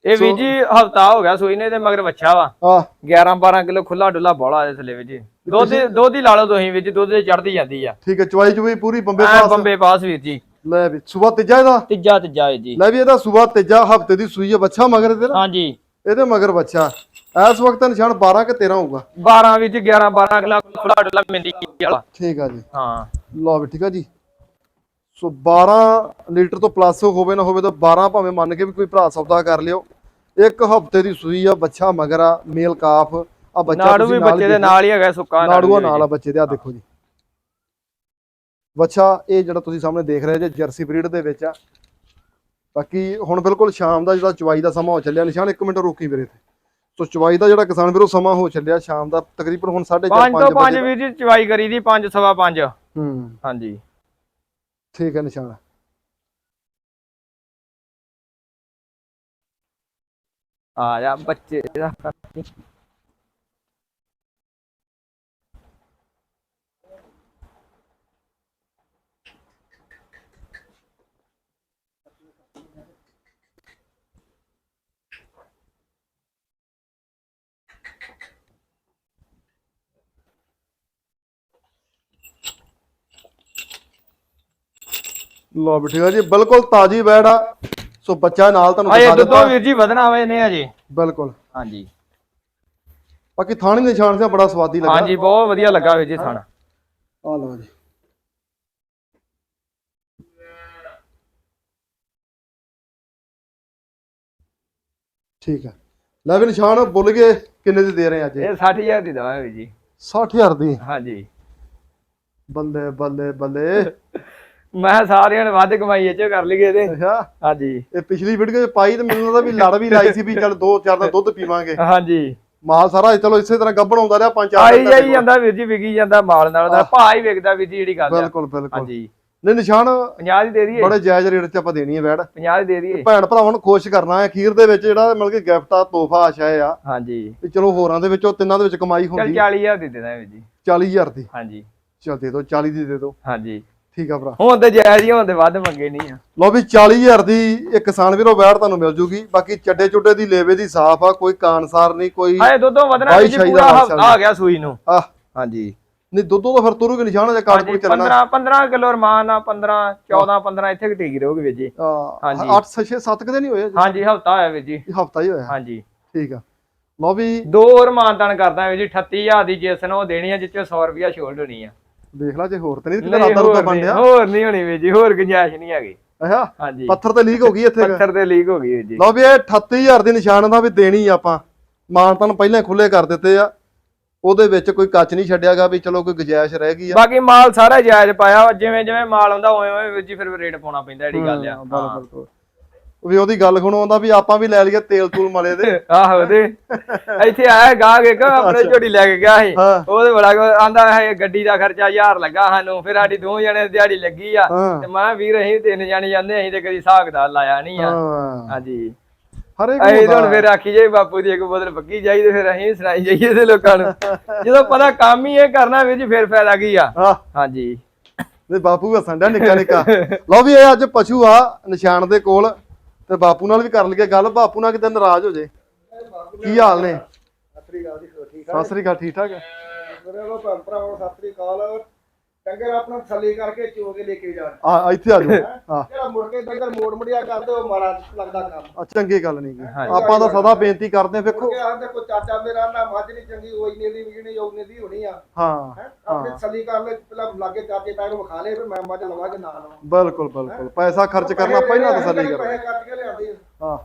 ਇਹ ਵੀਰ ਜੀ ਹਫਤਾ ਹੋ ਗਿਆ ਸੂਈ ਨੇ ਤੇ ਮਗਰ ਵੱਛਾ ਵਾ। ਆ 11 12 ਕਿਲੋ ਖੁੱਲਾ ਡੁੱਲਾ ਬੋਲਾ ਇਸ ਥੱਲੇ ਵੀਰ ਜੀ। ਦੁੱਧ ਦੁੱਧ ਹੀ ਲਾ ਲਓ ਤੁਸੀਂ ਜੀ ਦੁੱਧ ਦੇ ਚੜਦੀ ਜਾਂਦੀ ਆ। ਠੀਕ ਹੈ ਚਵਾਈ ਚਵਾਈ ਪੂਰੀ ਬੰਬੇ ਪਾਸ। ਬੰਬੇ ਪਾਸ ਵੀਰ ਜੀ। ਲੈ ਵੀ ਸੂਆ ਤੀਜਾ ਇਹਦਾ? ਤੀਜਾ ਤੀਜਾ ਵੀਰ ਜੀ। ਲੈ ਵੀ ਇਹਦਾ ਸੂਆ ਤੀਜਾ ਹਫ਼ਤੇ ਦੀ ਸੂਈ ਹੈ ਬੱਚਾ ਮਗਰ ਇਹਦੇ ਹਾਂਜੀ। ਇਹਦੇ ਮਗਰ ਬੱਚਾ ਇਸ ਵਕਤ ਨਿਸ਼ਾਨ 12 ਕਿ 13 ਹੋਊਗਾ? 12 ਵਿੱਚ 11 12 ਕਿਲੋ ਖੁੱਲਾ ਡੁੱਲਾ ਮਿੰਦੀ ਵਾਲਾ। ਠੀਕ ਆ ਜੀ। ਹਾਂ। ਲਓ ਵੀ ਠੀਕ ਆ ਜੀ। ਸੋ 12 ਲੀਟਰ ਤੋਂ ਪਲੱਸ ਹੋਵੇ ਨਾ ਹੋਵੇ ਤਾਂ 12 ਭਾਵੇਂ ਮੰਨ ਕੇ ਵੀ ਕੋਈ ਭਰਾ ਸੌਦਾ ਕਰ ਲਿਓ। ਇੱਕ ਹਫ਼ਤੇ ਦੀ ਸੂਈ ਆ ਬੱਚਾ ਮਗਰ ਆ ਮੇਲ ਕਾਫ ਆ ਬੱਚਾ ਨਾੜੂ ਵੀ ਬੱਚੇ ਦੇ। ਨਾਲ ਹੀ ਹੈਗਾ ਸੁੱਕਾ ਨਾੜੂਆ ਵੀ ਨਾਲ ਆ ਬੱਚੇ ਦੇ ਆ ਦੇਖੋ ਜੀ। ਬੱਚਾ ਇਹ ਜਿਹੜਾ ਤੁਸੀਂ ਸਾਹਮਣੇ ਦੇਖ ਰਹੇ ਜੇ ਜਰਸੀ ਬਰੀਡ ਦੇ ਵਿੱਚ ਆ। ਬਾਕੀ ਹੁਣ ਬਿਲਕੁਲ ਸ਼ਾਮ ਦਾ ਜਿਹੜਾ ਚਵਾਈ ਦਾ ਸਮਾਂ ਹੋ ਚੱਲਿਆ ਨਿਸ਼ਾਨ 1 ਮਿੰਟ ਰੋਕੀ ਵੀਰੇ ਤੇ ਸੋ ਚਵਾਈ ਦਾ ਜਿਹੜਾ ਕਿਸਾਨ ਵੀਰੋ ਸਮਾਂ ਹੋ ਚੱਲਿਆ ਸ਼ਾਮ ਦਾ ਤਕਰੀਬਨ ਹੁਣ 4:30 ਪੰਜ ਤੋਂ 5 ਪੰਜ ਵਜੇ ਵੀਰ ਜੀ ਚਵਾਈ ਕਰੀ ਦੀ 5 ਸਵਾ 5 ਹੂੰ। ਹਾਂਜੀ। ਠੀਕ ਹੈ ਨਿਸ਼ਾਨ। ਆ ਜਾ ਬੱਚੇ ਦਾ ਲੋ ਆ ਜੀ ਬਿਲਕੁਲ ਤਾਜੀ ਬੈੜ ਆ। ਸੋ ਬੱਚਾ ਨਾਲ ਤੁਹਾਨੂੰ ਆਏ ਦਿਖਾ ਦੁੱਧੋਂ ਦਿੱਤਾ। ਵੀਰ ਜੀ ਵਧਣਾ ਹੋਏ ਨੇ ਅਜੇ ਬਿਲਕੁਲ। ਹਾਂਜੀ। ਬਾਕੀ ਥਾਣੀ ਦੇ ਨਿਸ਼ਾਨ ਸੇ ਬੜਾ ਸਵਾਦੀ ਲੱਗਾ। ਹਾਂਜੀ ਬਹੁਤ ਵਧੀਆ ਲੱਗਾ ਵੀਰ ਜੀ ਥਾਣਾ। ਆ ਲਓ ਜੀ। ਠੀਕ ਹੈ ਲੈ ਵੀ ਨਿਸ਼ਾਨ ਬੁੱਲ ਗਏ। ਕਿੰਨੇ ਦੀ ਦੇ ਰਹੇ ਅੱਜ? ਇਹ 60000 ਦੀ ਦਵਾ ਵੀਰ ਜੀ। 60000 ਦੀ? ਹਾਂਜੀ। ਬੱਲੇ ਬੱਲੇ ਬੱਲੇ। [LAUGHS] ਮੈਂ ਸਾਰਿਆਂ ਨੇ ਵੱਧ ਕਮਾਈ ਇਹ ਚ ਕਰ ਲਈਏ ਤੇ ਅੱਛਾ। ਹਾਂਜੀ। ਇਹ ਪਿਛਲੀ ਵੀਡੀਓ 'ਚ ਪਾਈ ਤੇ ਮੈਨੂੰ ਲੱਗਦਾ ਵੀ ਲੜ ਵੀ ਲਾਈ ਸੀ ਵੀ ਚੱਲ ਦੋ ਚਾਰ ਦਾ ਦੁੱਧ ਪੀਵਾਂਗੇ। ਹਾਂਜੀ। ਮਾਲ ਸਾਰਾ ਚਲੋ ਇਸੇ ਤਰ੍ਹਾਂ ਗੱਭਣ ਆਉਂਦਾ ਰਿਹਾ ਪੰਜ ਚਾਰ ਆਈ ਜਾਈ। ਜਾਂਦਾ ਵੀਰ ਜੀ ਵਿਕੀ ਜਾਂਦਾ ਮਾਲ ਨਾਲ ਦਾ। ਭਾਅ ਹੀ ਵਿਕਦਾ ਵੀਰ ਜੀ ਜਿਹੜੀ ਗੱਲ ਬਿਲਕੁਲ ਬਿਲਕੁਲ। ਹਾਂਜੀ। ਨਹੀਂ ਨਿਸ਼ਾਨ 50 ਦੀ ਦੇ ਦਈਏ। ਬੜੇ ਜਾਇਜ਼ ਰੇਟ 'ਚ ਆਪਾਂ ਦੇਣੀ ਹੈ ਵੈੜ। 50 ਦੀ ਦੇ ਦਈਏ। ਭੈਣ ਭਰਾਵਾਂ ਨੂੰ ਖੁਸ਼ ਕਰਨਾ ਹੈ ਅਖੀਰ ਦੇ ਵਿੱਚ ਜਿਹੜਾ ਮਤਲਬ ਕਿ ਗਿਫਟ ਆ ਤੋਹਫਾ ਆਸ਼ਾ ਆ। ਹਾਂਜੀ। ਵੀ ਚਲੋ ਹੋਰਾਂ ਦੇ ਵਿੱਚੋਂ ਤਿੰਨਾਂ ਦੇ ਵਿੱਚ ਕਮਾਈ ਚਲ ਹੁੰਦੀ। 40000 ਦੀ ਦੇ ਦਾਂ ਵੀਰ ਜੀ। 40000 ਦੀ। ਹਾਂਜੀ। ਚਲ ਦੇ ਦਿਓ 40 ਦੀ ਦੇ ਦਿਓ ਹਾਂਜੀ। ਠੀਕ ਆ ਭਰਾ। ਹੁਣ ਤੇ ਜਾਇਜ਼ ਹੀ ਹੁਣ ਤੇ ਵੱਧ ਮੰਗੇ ਨਹੀਂ ਆ। ਲਓ ਵੀ 40000 ਦੀ ਇੱਕ ਕਿਸਾਨ ਵੀਰੋ ਵੈੜ ਤੁਹਾਨੂੰ ਮਿਲ ਜੂਗੀ। ਬਾਕੀ ਚੱਡੇ ਚੁੱਡੇ ਦੀ ਲੇਵੇ ਦੀ ਸਾਫ਼ ਆ ਕੋਈ ਕਾਨਸਾਰ ਨਹੀਂ ਕੋਈ ਹਾਏ ਦੁੱਧੋਂ ਵਧਣਾ ਜੀ ਦਾ ਪੂਰਾ ਹਫਤਾ ਆ ਗਿਆ ਸੂਈ ਨੂੰ। ਆਹ। ਹਾਂਜੀ। ਨਹੀਂ ਦੁੱਧੋਂ ਤਾਂ ਫਿਰ ਤੁਰੂਗੇ ਨਿਸ਼ਾਨ ਜਾਂ ਕਾਰਡ ਕੋਈ ਚੱਲਣਾ। 15 15 ਕਿਲੋ ਰਮਾਨ ਆ 15 14 15 ਇੱਥੇ ਘਟੀ ਰਹੋਗੇ ਵੀਰ ਜੀ। ਹਾਂਜੀ। 8 6 7 ਕਦੇ ਨਹੀਂ ਹੋਏ ਹਾਂਜੀ? ਹਫਤਾ ਹੋਇਆ ਵੀਰ ਜੀ। ਹਫਤਾ ਹੀ ਹੋਇਆ। ਹਾਂਜੀ। ਠੀਕ ਆ। ਲਓ ਵੀ ਦੋ ਰਮਾਨਦਾਨ ਕਰਦਾ ਵੀਰ ਜੀ 38000 ਦੀ ਜਿਸ ਨੂੰ ਉਹ ਦੇਣੀ ਆ ਜਿੱਚੋਂ 100 ਰੁਪਿਆ ਛੋੜ ਹੋਣੀ ਆ। ਦੇਖ ਲਾ ਜੇ ਹੋਰ ਤੇ ਨਹੀਂ ਕਿਤੇ ਰੂਦਾ ਹੋਰ ਬਣ ਰਿਹਾ ਹੋਰ ਨਹੀਂ ਹੋਣੀ ਵੀਰ ਜੀ ਹੋਰ ਗੁੰਜਾਇਸ਼ ਨਹੀਂ ਹੈਗੀ। ਅੱਛਾ ਹਾਂਜੀ। ਪੱਥਰ ਤੇ ਲੀਕ ਹੋ ਗਈ ਇੱਥੇ ਪੱਥਰ ਤੇ ਲੀਕ ਹੋ ਗਈ ਵੀਰ ਜੀ। ਲਓ ਵੀ ਇਹ 38000 ਦੀ ਨਿਸ਼ਾਨ ਦਾ ਵੀ ਦੇਣੀ ਆਪਾਂ। ਮਾਨਤਾਂ ਨੂੰ ਪਹਿਲਾਂ ਖੁੱਲੇ ਕਰ ਦਿੱਤੇ ਆ। ਉਹਦੇ ਵਿੱਚ ਕੋਈ ਕੱਚ ਨਹੀਂ ਛੱਡਿਆਗਾ ਵੀ ਚਲੋ ਕੋਈ ਗੁਜਾਇਸ਼ ਰਹਿ ਗਈ ਆ। ਬਾਕੀ ਮਾਲ ਸਾਰਾ ਜਾਇਜ਼ ਪਾਇਆ ਵਾ, ਜਿਵੇਂ ਜਿਵੇਂ ਮਾਲ ਆਉਂਦਾ ਉਵੇਂ ਉਵੇਂ ਵੀਰ ਜੀ ਫਿਰ ਰੇਟ ਪਾਉਣਾ ਪੈਂਦਾ ਜਿਹੜੀ ਗੱਲ ਆ। ਵੀ ਉਹਦੀ ਗੱਲ ਸੁਣੋ ਆਉਂਦਾ ਵੀ ਆਪਾਂ ਵੀ ਲੈ ਲਈਏ ਤੇਲ ਤੂਲ ਮਲੇ ਦੇ। [LAUGHS] ਆਹੋ ਤੇ ਇੱਥੇ ਆਇਆ ਗਾਹਕ ਇੱਕ ਆਪਣੇ ਝੋਟੀ ਲੈ ਕੇ ਗਿਆ ਸੀ। ਹਾਂ। ਉਹਦੇ ਬੜਾ ਆਂਦਾ ਹੈ ਗੱਡੀ ਦਾ ਖਰਚਾ 1000 ਲੱਗਾ ਸਾਨੂੰ ਫਿਰ ਸਾਡੀ ਦੋ ਜਣੇ ਦੀ ਦਿਹਾੜੀ ਲੱਗੀ ਆ। ਤੇ ਮੈਂ ਵੀਰ ਅਸੀਂ ਤਿੰਨ ਜਾਣੇ ਜਾਂਦੇ ਅਸੀਂ ਤੇ ਕਦੀ ਹਿਸਾਬ ਕਿਤਾਬ ਲਾਇਆ ਨਹੀਂ ਆ। ਹਾਂਜੀ। ਅਸੀਂ ਤਾਂ ਹੁਣ ਫਿਰ ਆਖੀ ਜਾਈ ਬਾਪੂ ਦੀ ਇੱਕ ਬੋਤਲ ਪੱਕੀ ਜਾਈ ਤੇ ਫਿਰ ਅਸੀਂ ਸੁਣਾਈ ਜਾਈਏ ਤੇ ਲੋਕਾਂ ਨੂੰ। [LAUGHS] ਜਦੋਂ ਪਤਾ ਕੰਮ ਹੀ ਇਹ ਕਰਨਾ ਵੀਰ ਜੀ ਫਿਰ ਫਾਇਦਾ ਕੀ ਆ। ਹਾਂਜੀ। ਤੇ ਬਾਪੂ ਹੱਸਣ ਡਿਆ ਨਿੱਕਾ ਨਿੱਕਾ ਲਓ ਵੀ ਇਹ ਅੱਜ ਪਸ਼ੂ ਆ ਨਿਸ਼ਾਨ ਦੇ ਕੋਲ। ਤੇ ਬਾਪੂ ਨਾਲ ਵੀ ਕਰ ਲਈਏ ਗੱਲ ਬਾਪੂ ਨਾਲ ਕਿਤੇ ਨਾਰਾਜ਼ ਹੋ ਜੇ। ਕੀ ਹਾਲ ਨੇ? ਸਤਿ ਸ੍ਰੀ ਅਕਾਲ ਠੀਕ ਠਾਕ? ਮੇਰੇ ਲੋ ਭੈਣ ਭਰਾਵਾਂ ਸਤਿ ਸ੍ਰੀ ਅਕਾਲ। ਡੰਗਰ ਆਪਣਾ ਥੱਲੇ ਕਰਕੇ ਚੋ ਕੇ ਲੈ ਕੇ ਜਾਣ। ਆ ਇੱਥੇ ਆ ਜਾਓ। ਹਾਂ? ਜਿਹੜਾ ਮੁੜ ਕੇ ਡੰਗਰ ਮੋੜ ਮੁੜਿਆ ਕਰਦੇ ਉਹ ਮਾਰਾ ਲੱਗਦਾ ਕੰਮ। ਆ ਚੰਗੀ ਗੱਲ ਨਹੀਂ ਗੀ। ਆਪਾਂ ਤਾਂ ਸਦਾ ਬੇਨਤੀ ਕਰਦੇ ਆ ਮੁੜ ਵੇਖੋ ਕੇ ਆਂਦੇ ਕੋਈ ਚਾਚਾ ਮੇਰਾ ਨਾ ਮੱਝ ਨਹੀਂ ਚੰਗੀ ਉਹ ਇੰਨੇ ਦੀ ਵਿਕਣੀ ਉਹ ਇੰਨੇ ਦੀ ਹੋਣੀ ਆ। ਹਾਂ ਹੈਂ? ਆਪਣੇ ਥੱਲੀ ਕਰ ਲੈ ਪਹਿਲਾਂ ਲਾਗੇ ਚਾਚੇ ਤਾਏ ਨੂੰ ਵਿਖਾ ਲਏ ਫਿਰ ਮੈਂ ਮੱਝ ਲਵਾ ਕੇ ਨਾ ਲਵਾਂ। ਬਿਲਕੁਲ ਬਿਲਕੁਲ। ਪੈਸਾ ਖਰਚ ਕਰਨਾ ਪਹਿਲਾਂ ਤਸੱਲੀ ਕਰੋ। ਪੈਸੇ ਕੱਟ ਕੇ ਲਿਆਂਦੇ ਹਾਂ।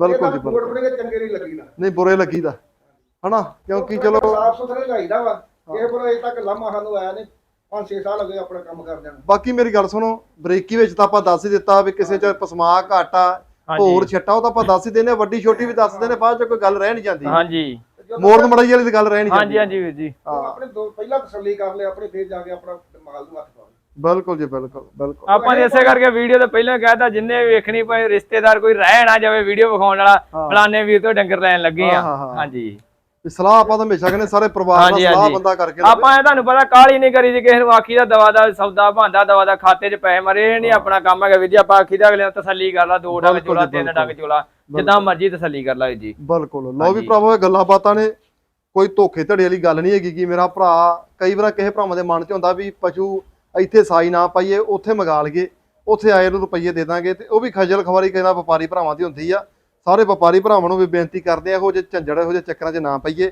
ਬਿਲਕੁਲ ਜੀ ਮੋੜ ਬਿਲਕੁਲ। ਮੁੜ ਕੇ ਚੰਗੇ ਨਹੀਂ ਲੱਗੀ ਨਾ ਨਹੀਂ ਬੁਰੇ ਲੱਗੀਦਾ। ਹਨਾ? ਕਿਉਂਕਿ ਚਲੋ ਸਾਫ਼ ਸੁਥਰੇ ਚਾਹੀਦਾ ਵਾ। ਇਹ ਪਰ ਅਜੇ ਤੱਕ ਲਾਮਾ ਸਾਨੂੰ ਆਇਆ ਨਹੀਂ। 5-6 ਸਾਲ ਹੋ ਗਏ ਆਪਣਾ ਕੰਮ ਕਰਦਿਆਂ ਨੂੰ। ਬਾਕੀ ਮੇਰੀ ਗੱਲ ਸੁਣੋ ਬਰੇਕੀ ਵਿੱਚ ਤਾਂ ਆਪਾਂ ਦੱਸ ਹੀ ਦਿੱਤਾ ਵੀ ਕਿਸੇ ਚ ਪਸਮਾ ਘਾਟਾ ਹਾਂਜੀ। ਹੋਰ ਛੱਟਾ ਉਹ ਤਾਂ ਆਪਾਂ ਦੱਸ ਹੀ ਦਿੰਦੇ ਵੱਡੀ ਛੋਟੀ ਵੀ ਦੱਸ ਦਿੰਦੇ ਬਾਅਦ ਚ ਕੋਈ ਗੱਲ ਰਹਿ ਨਹੀਂ ਜਾਂਦੀ। ਹਾਂਜੀ। ਮੋੜਨ ਮੜਾਈ ਵਾਲੀ ਤਾਂ ਗੱਲ ਰਹਿ ਨਹੀਂ ਹਾਂਜੀ ਜਾਂਦੀ। ਹਾਂਜੀ ਵੀਰ ਜੀ। ਆਪਣੇ ਦੋ ਪਹਿਲਾਂ ਤਸੱਲੀ ਕਰ ਲਿਆ ਆਪਣੇ ਫੇਰ ਜਾ ਕੇ ਆਪਣਾ ਮਾਲ ਨੂੰ ਹੱਥ ਪਾਓ। ਬਿਲਕੁਲ ਜੀ ਬਿਲਕੁਲ ਬਿਲਕੁਲ। ਆਪਾਂ ਨੇ ਇਸੇ ਕਰਕੇ ਵੀਡੀਓ ਤੋਂ ਪਹਿਲਾਂ ਕਹਿਤਾ ਜਿੰਨੇ ਵੀ ਵੇਖਣੀ ਪਏ ਰਿਸ਼ਤੇਦਾਰ ਕੋਈ ਰਹਿ ਨਾ ਜਾਵੇ ਵੀਡੀਓ ਵਿਖਾਉਣ ਵਾਲਾ। ਫਲਾਣੇ ਵੀਰ ਤੋਂ ਡੰਗਰ ਲੈਣ ਲੱਗੇ ਆ। ਹਾਂਜੀ। ਵੀ ਸਲਾਹ ਆਪਾਂ ਤਾਂ ਹਮੇਸ਼ਾ ਕਹਿੰਦੇ ਸਾਰੇ ਪਰਿਵਾਰ ਹਾਂਜੀ, ਸਲਾਹ। ਬੰਦਾ ਕਰਕੇ। ਆਪਾਂ ਇਹ ਤੁਹਾਨੂੰ ਪਤਾ ਕਾਲੀ ਨਹੀਂ ਕਰੀ ਜੀ ਕਿਸੇ ਨੂੰ ਆਖੀ ਦਾ ਦਵਾ ਦਾ ਸੌਦਾ ਭਾਂਦਾ ਦਵਾ ਦਾ ਖਾਤੇ 'ਚ ਪੈਸੇ ਮਰੇ ਨਹੀਂ ਆਪਣਾ ਕੰਮ ਹੈਗਾ ਵੀਰ ਜੀ ਆਪਾਂ ਆਖੀ ਦਾ ਅਗਲੇ ਨੂੰ ਤਸੱਲੀ ਕਰ ਲਾ ਦੋ ਡੰਗ ਚੋਲਾ ਤਿੰਨ। ਡੰਗ ਚੋਲਾ ਜਿੱਦਾਂ ਮਰਜ਼ੀ ਤਸੱਲੀ ਕਰ ਲਾ ਜੀ ਬਿਲਕੁਲ ਲਓ ਵੀ। ਭਰਾਵੋ ਇਹ ਗੱਲਾਂ ਬਾਤਾਂ ਨੇ ਕੋਈ ਧੋਖੇ ਧੜੇ ਵਾਲੀ ਗੱਲ ਨਹੀਂ ਹੈਗੀ ਕਿ ਮੇਰਾ ਭਰਾ ਕਈ ਵਾਰ ਕਿਸੇ ਭਰਾਵਾਂ ਦੇ ਮਨ 'ਚ ਹੁੰਦਾ ਵੀ ਪਸ਼ੂ ਇੱਥੇ ਸਾਈ ਨਾ ਪਾਈਏ ਉੱਥੇ ਮੰਗਾ ਲਈਏ ਉੱਥੇ ਆਏ ਨੂੰ ਰੁਪਈਏ ਦੇ ਦਾਂਗੇ ਤੇ ਉਹ ਵੀ ਖਜਲ ਖਵਾਰੀ ਕਹਿੰਦਾ ਵਪਾਰੀ ਭਰਾਵਾਂ ਦੀ ਹੁੰਦੀ ਆ ਸਾਰੇ ਵਪਾਰੀ ਭਰਾਵਾਂ ਨੂੰ ਵੀ ਬੇਨਤੀ ਕਰਦੇ ਆ ਇਹੋ ਜਿਹੇ ਝੰਜੜ ਇਹੋ ਜਿਹੇ ਚੱਕਰਾਂ 'ਚ ਨਾ ਪਈਏ।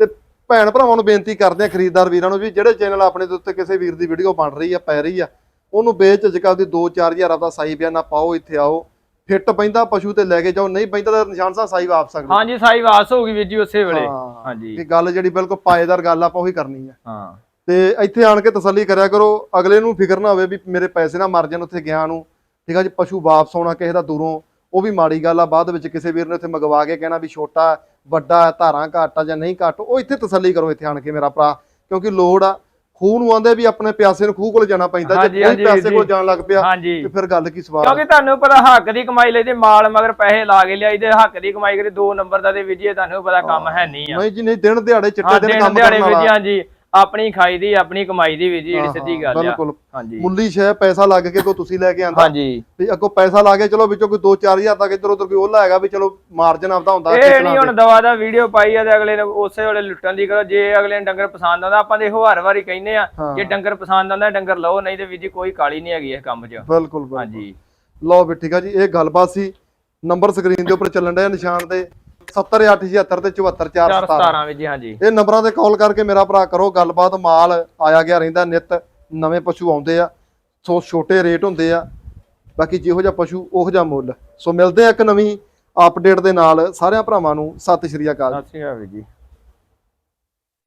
ਤੇ ਭੈਣ ਭਰਾਵਾਂ ਨੂੰ ਬੇਨਤੀ ਕਰਦੇ ਆ ਖਰੀਦਦਾਰ ਵੀਰਾਂ ਨੂੰ ਵੀ ਜਿਹੜੇ ਚੈਨਲ ਆਪਣੇ ਦੇ ਉੱਤੇ ਕਿਸੇ ਵੀਰ ਦੀ ਵੀਡੀਓ ਬਣ ਰਹੀ ਆ ਪੈ ਰਹੀ ਆ ਉਹਨੂੰ ਬੇਚ ਝਿਜਕਾ ਦੀ 2-4000 ਆਪਦਾ ਸਾਈ ਬਿਆਨਾ ਪਾਓ ਇੱਥੇ ਆਓ। ਫਿੱਟ ਪੈਂਦਾ ਪਸ਼ੂ ਤੇ ਲੈ ਕੇ ਜਾਓ ਨਹੀਂ ਪੈਂਦਾ ਤਾਂ ਨਿਸ਼ਾਨ ਸਾਹਿਬ ਸਾਈ ਵਾਪਸ ਸਕਦੇ ਹਾਂਜੀ ਸਾਈ ਵਾਸ ਹੋਊਗੀ ਵੀਰ ਜੀ ਉਸੇ ਵੇਲੇ। ਹਾਂਜੀ। ਇਹ ਗੱਲ ਜਿਹੜੀ ਬਿਲਕੁਲ ਪਾਏਦਾਰ ਗੱਲ ਆਪਾਂ ਉਹੀ ਕਰਨੀ ਆ। ਹਾਂ। ਤੇ ਇੱਥੇ ਆਣ ਕੇ ਤਸੱਲੀ ਕਰਿਆ ਕਰੋ ਅਗਲੇ ਨੂੰ ਫਿਕਰ ਨਾ ਹੋਵੇ ਵੀ ਮੇਰੇ ਪੈਸੇ ਨਾ ਮਰ ਜਾਣ ਉੱਥੇ ਗਿਆ ਨੂੰ। ਠੀਕ ਆ ਜੀ ਪਸ਼ੂ ਵਾਪਸ ਆਉਣਾ ਕਿਸੇ ਦਾ ਦੂਰੋਂ। ਉਹ ਵੀ ਮਾੜੀ ਗੱਲ ਆ ਬਾਅਦ ਵਿੱਚ ਕਿਸੇ ਵੀਰ ਨੇ ਉੱਥੇ ਮੰਗਵਾ ਕੇ ਕਹਿਣਾ ਵੀ ਛੋਟਾ ਵੱਡਾ ਧਾਰਾਂ ਘੱਟ ਜਾਂ ਨਹੀਂ ਘੱਟ ਉਹ ਇੱਥੇ ਤਸੱਲੀ ਕਰੋ ਇੱਥੇ ਆਣ ਕੇ ਮੇਰਾ ਭਰਾ ਕਿਉਂਕਿ ਲੋੜ ਆ। ਖੂਹ ਨੂੰ ਆਂਦੇ ਵੀ ਆਪਣੇ ਪਿਆਸੇ ਨੂੰ ਖੂਹ ਕੋਲ ਜਾਣਾ ਪੈਂਦਾ ਜੇ ਕੋਈ ਪਿਆਸੇ ਕੋਲ ਜੀ। ਜਾਣ ਲੱਗ ਪਿਆ ਤੇ ਫਿਰ ਗੱਲ ਕੀ ਸਵਾਲ ਕਿਉਂਕਿ ਤੁਹਾਨੂੰ ਪਤਾ ਹੱਕ ਦੀ ਕਮਾਈ ਲਈ ਤੇ ਮਾਲ ਮਗਰ ਪੈਸੇ ਲਾ ਕੇ ਲਿਆਈ ਤੇ ਹੱਕ ਦੀ ਕਮਾਈ ਕਰੀ ਦੋ ਨੰਬਰ ਦਾ ਤੇ ਜੀ ਇਹ ਤੁਹਾਨੂੰ ਪਤਾ ਕੰਮ ਹੈ ਨਹੀਂ ਆ। ਨਹੀਂ ਜੀ ਨਹੀਂ ਦਿਨ ਦਿਹਾੜੇ ਚਿੱਟੇ ਦਿਨ ਕੰਮ ਕਰਨ ਜੀ ਹਾਂਜੀ। ਆਪਣੀ ਖਾਈ ਦੀ ਆਪਣੀ ਕਮਾਈ ਦੀ ਵੀ ਜੀ ਜਿਹੜੀ ਸਿੱਧੀ ਗੱਲ ਆ। ਬਿਲਕੁਲ। ਹਾਂਜੀ। ਮੁੱਲੀ ਸ਼ੈ ਪੈਸਾ ਲੱਗ ਕੇ ਕੋ ਤੁਸੀਂ ਲੈ ਕੇ ਆਂਦਾ। ਹਾਂਜੀ। ਵੀ ਅੱਗੋਂ ਪੈਸਾ ਲਾ ਕੇ ਚਲੋ ਵਿੱਚੋਂ ਕੋਈ 2-4000 ਤੱਕ ਇੱਧਰ ਉੱਧਰ ਕੋਈ ਉਹਲਾ ਹੈਗਾ ਵੀ ਚਲੋ ਮਾਰਜਨ ਆਪਦਾ ਹੁੰਦਾ ਇਹ ਨਹੀਂ ਹੁਣ ਦਵਾ ਦਾ ਵੀਡੀਓ ਪਾਈ ਆ ਤੇ ਅਗਲੇ ਨੂੰ ਉਸੇ ਵੇਲੇ ਲੁੱਟਣ ਦੀ ਕਰੋ। ਜੇ ਅਗਲੇ ਨੂੰ ਡੰਗਰ ਪਸੰਦ ਆਉਂਦਾ ਆਪਾਂ ਦੇਖੋ ਹਰ ਵਾਰੀ ਕਹਿੰਦੇ ਆ। ਜੇ ਡੰਗਰ ਪਸੰਦ ਆਉਂਦਾ ਡੰਗਰ ਲਓ ਨਹੀਂ ਤੇ ਵੀਰ ਜੀ ਕੋਈ ਕਾਲੀ ਨਹੀਂ ਹੈਗੀ ਇਸ ਕੰਮ 'ਚ। ਬਿਲਕੁਲ ਹਾਂਜੀ। ਲਓ ਵੀ ਠੀਕ ਆ ਜੀ ਇਹ ਗੱਲਬਾਤ ਸੀ। ਨੰਬਰ ਸਕਰੀਨ ਦੇ ਉੱਪਰ ਚੱਲਣ ਡਿਆ ਨਿਸ਼ਾਨ ਤੇ। 70876 ਤੇ 74417 417 ਵਿੱਚ ਜੀ ਹਾਂਜੀ। ਇਹ ਨੰਬਰਾਂ ਤੇ ਕਾਲ ਕਰਕੇ ਮੇਰਾ ਭਰਾ ਕਰੋ ਗੱਲਬਾਤ ਮਾਲ ਆਇਆ ਗਿਆ ਰਹਿੰਦਾ ਨਿਤ ਨਵੇਂ ਪਸ਼ੂ ਆਉਂਦੇ ਆ ਸੋ ਛੋਟੇ ਰੇਟ ਹੁੰਦੇ ਆ ਬਾਕੀ ਜਿਹੋ ਜਿਹਾ ਪਸ਼ੂ ਉਹੋ ਜਿਹਾ ਮੁੱਲ। ਸੋ ਮਿਲਦੇ ਆ ਇੱਕ ਨਵੀਂ ਅਪਡੇਟ ਦੇ ਨਾਲ ਸਾਰਿਆਂ ਭਰਾਵਾਂ ਨੂੰ ਸਤਿ ਸ਼੍ਰੀ ਅਕਾਲ। ਸਤਿ ਸ਼੍ਰੀ ਅਕਾਲ ਜੀ।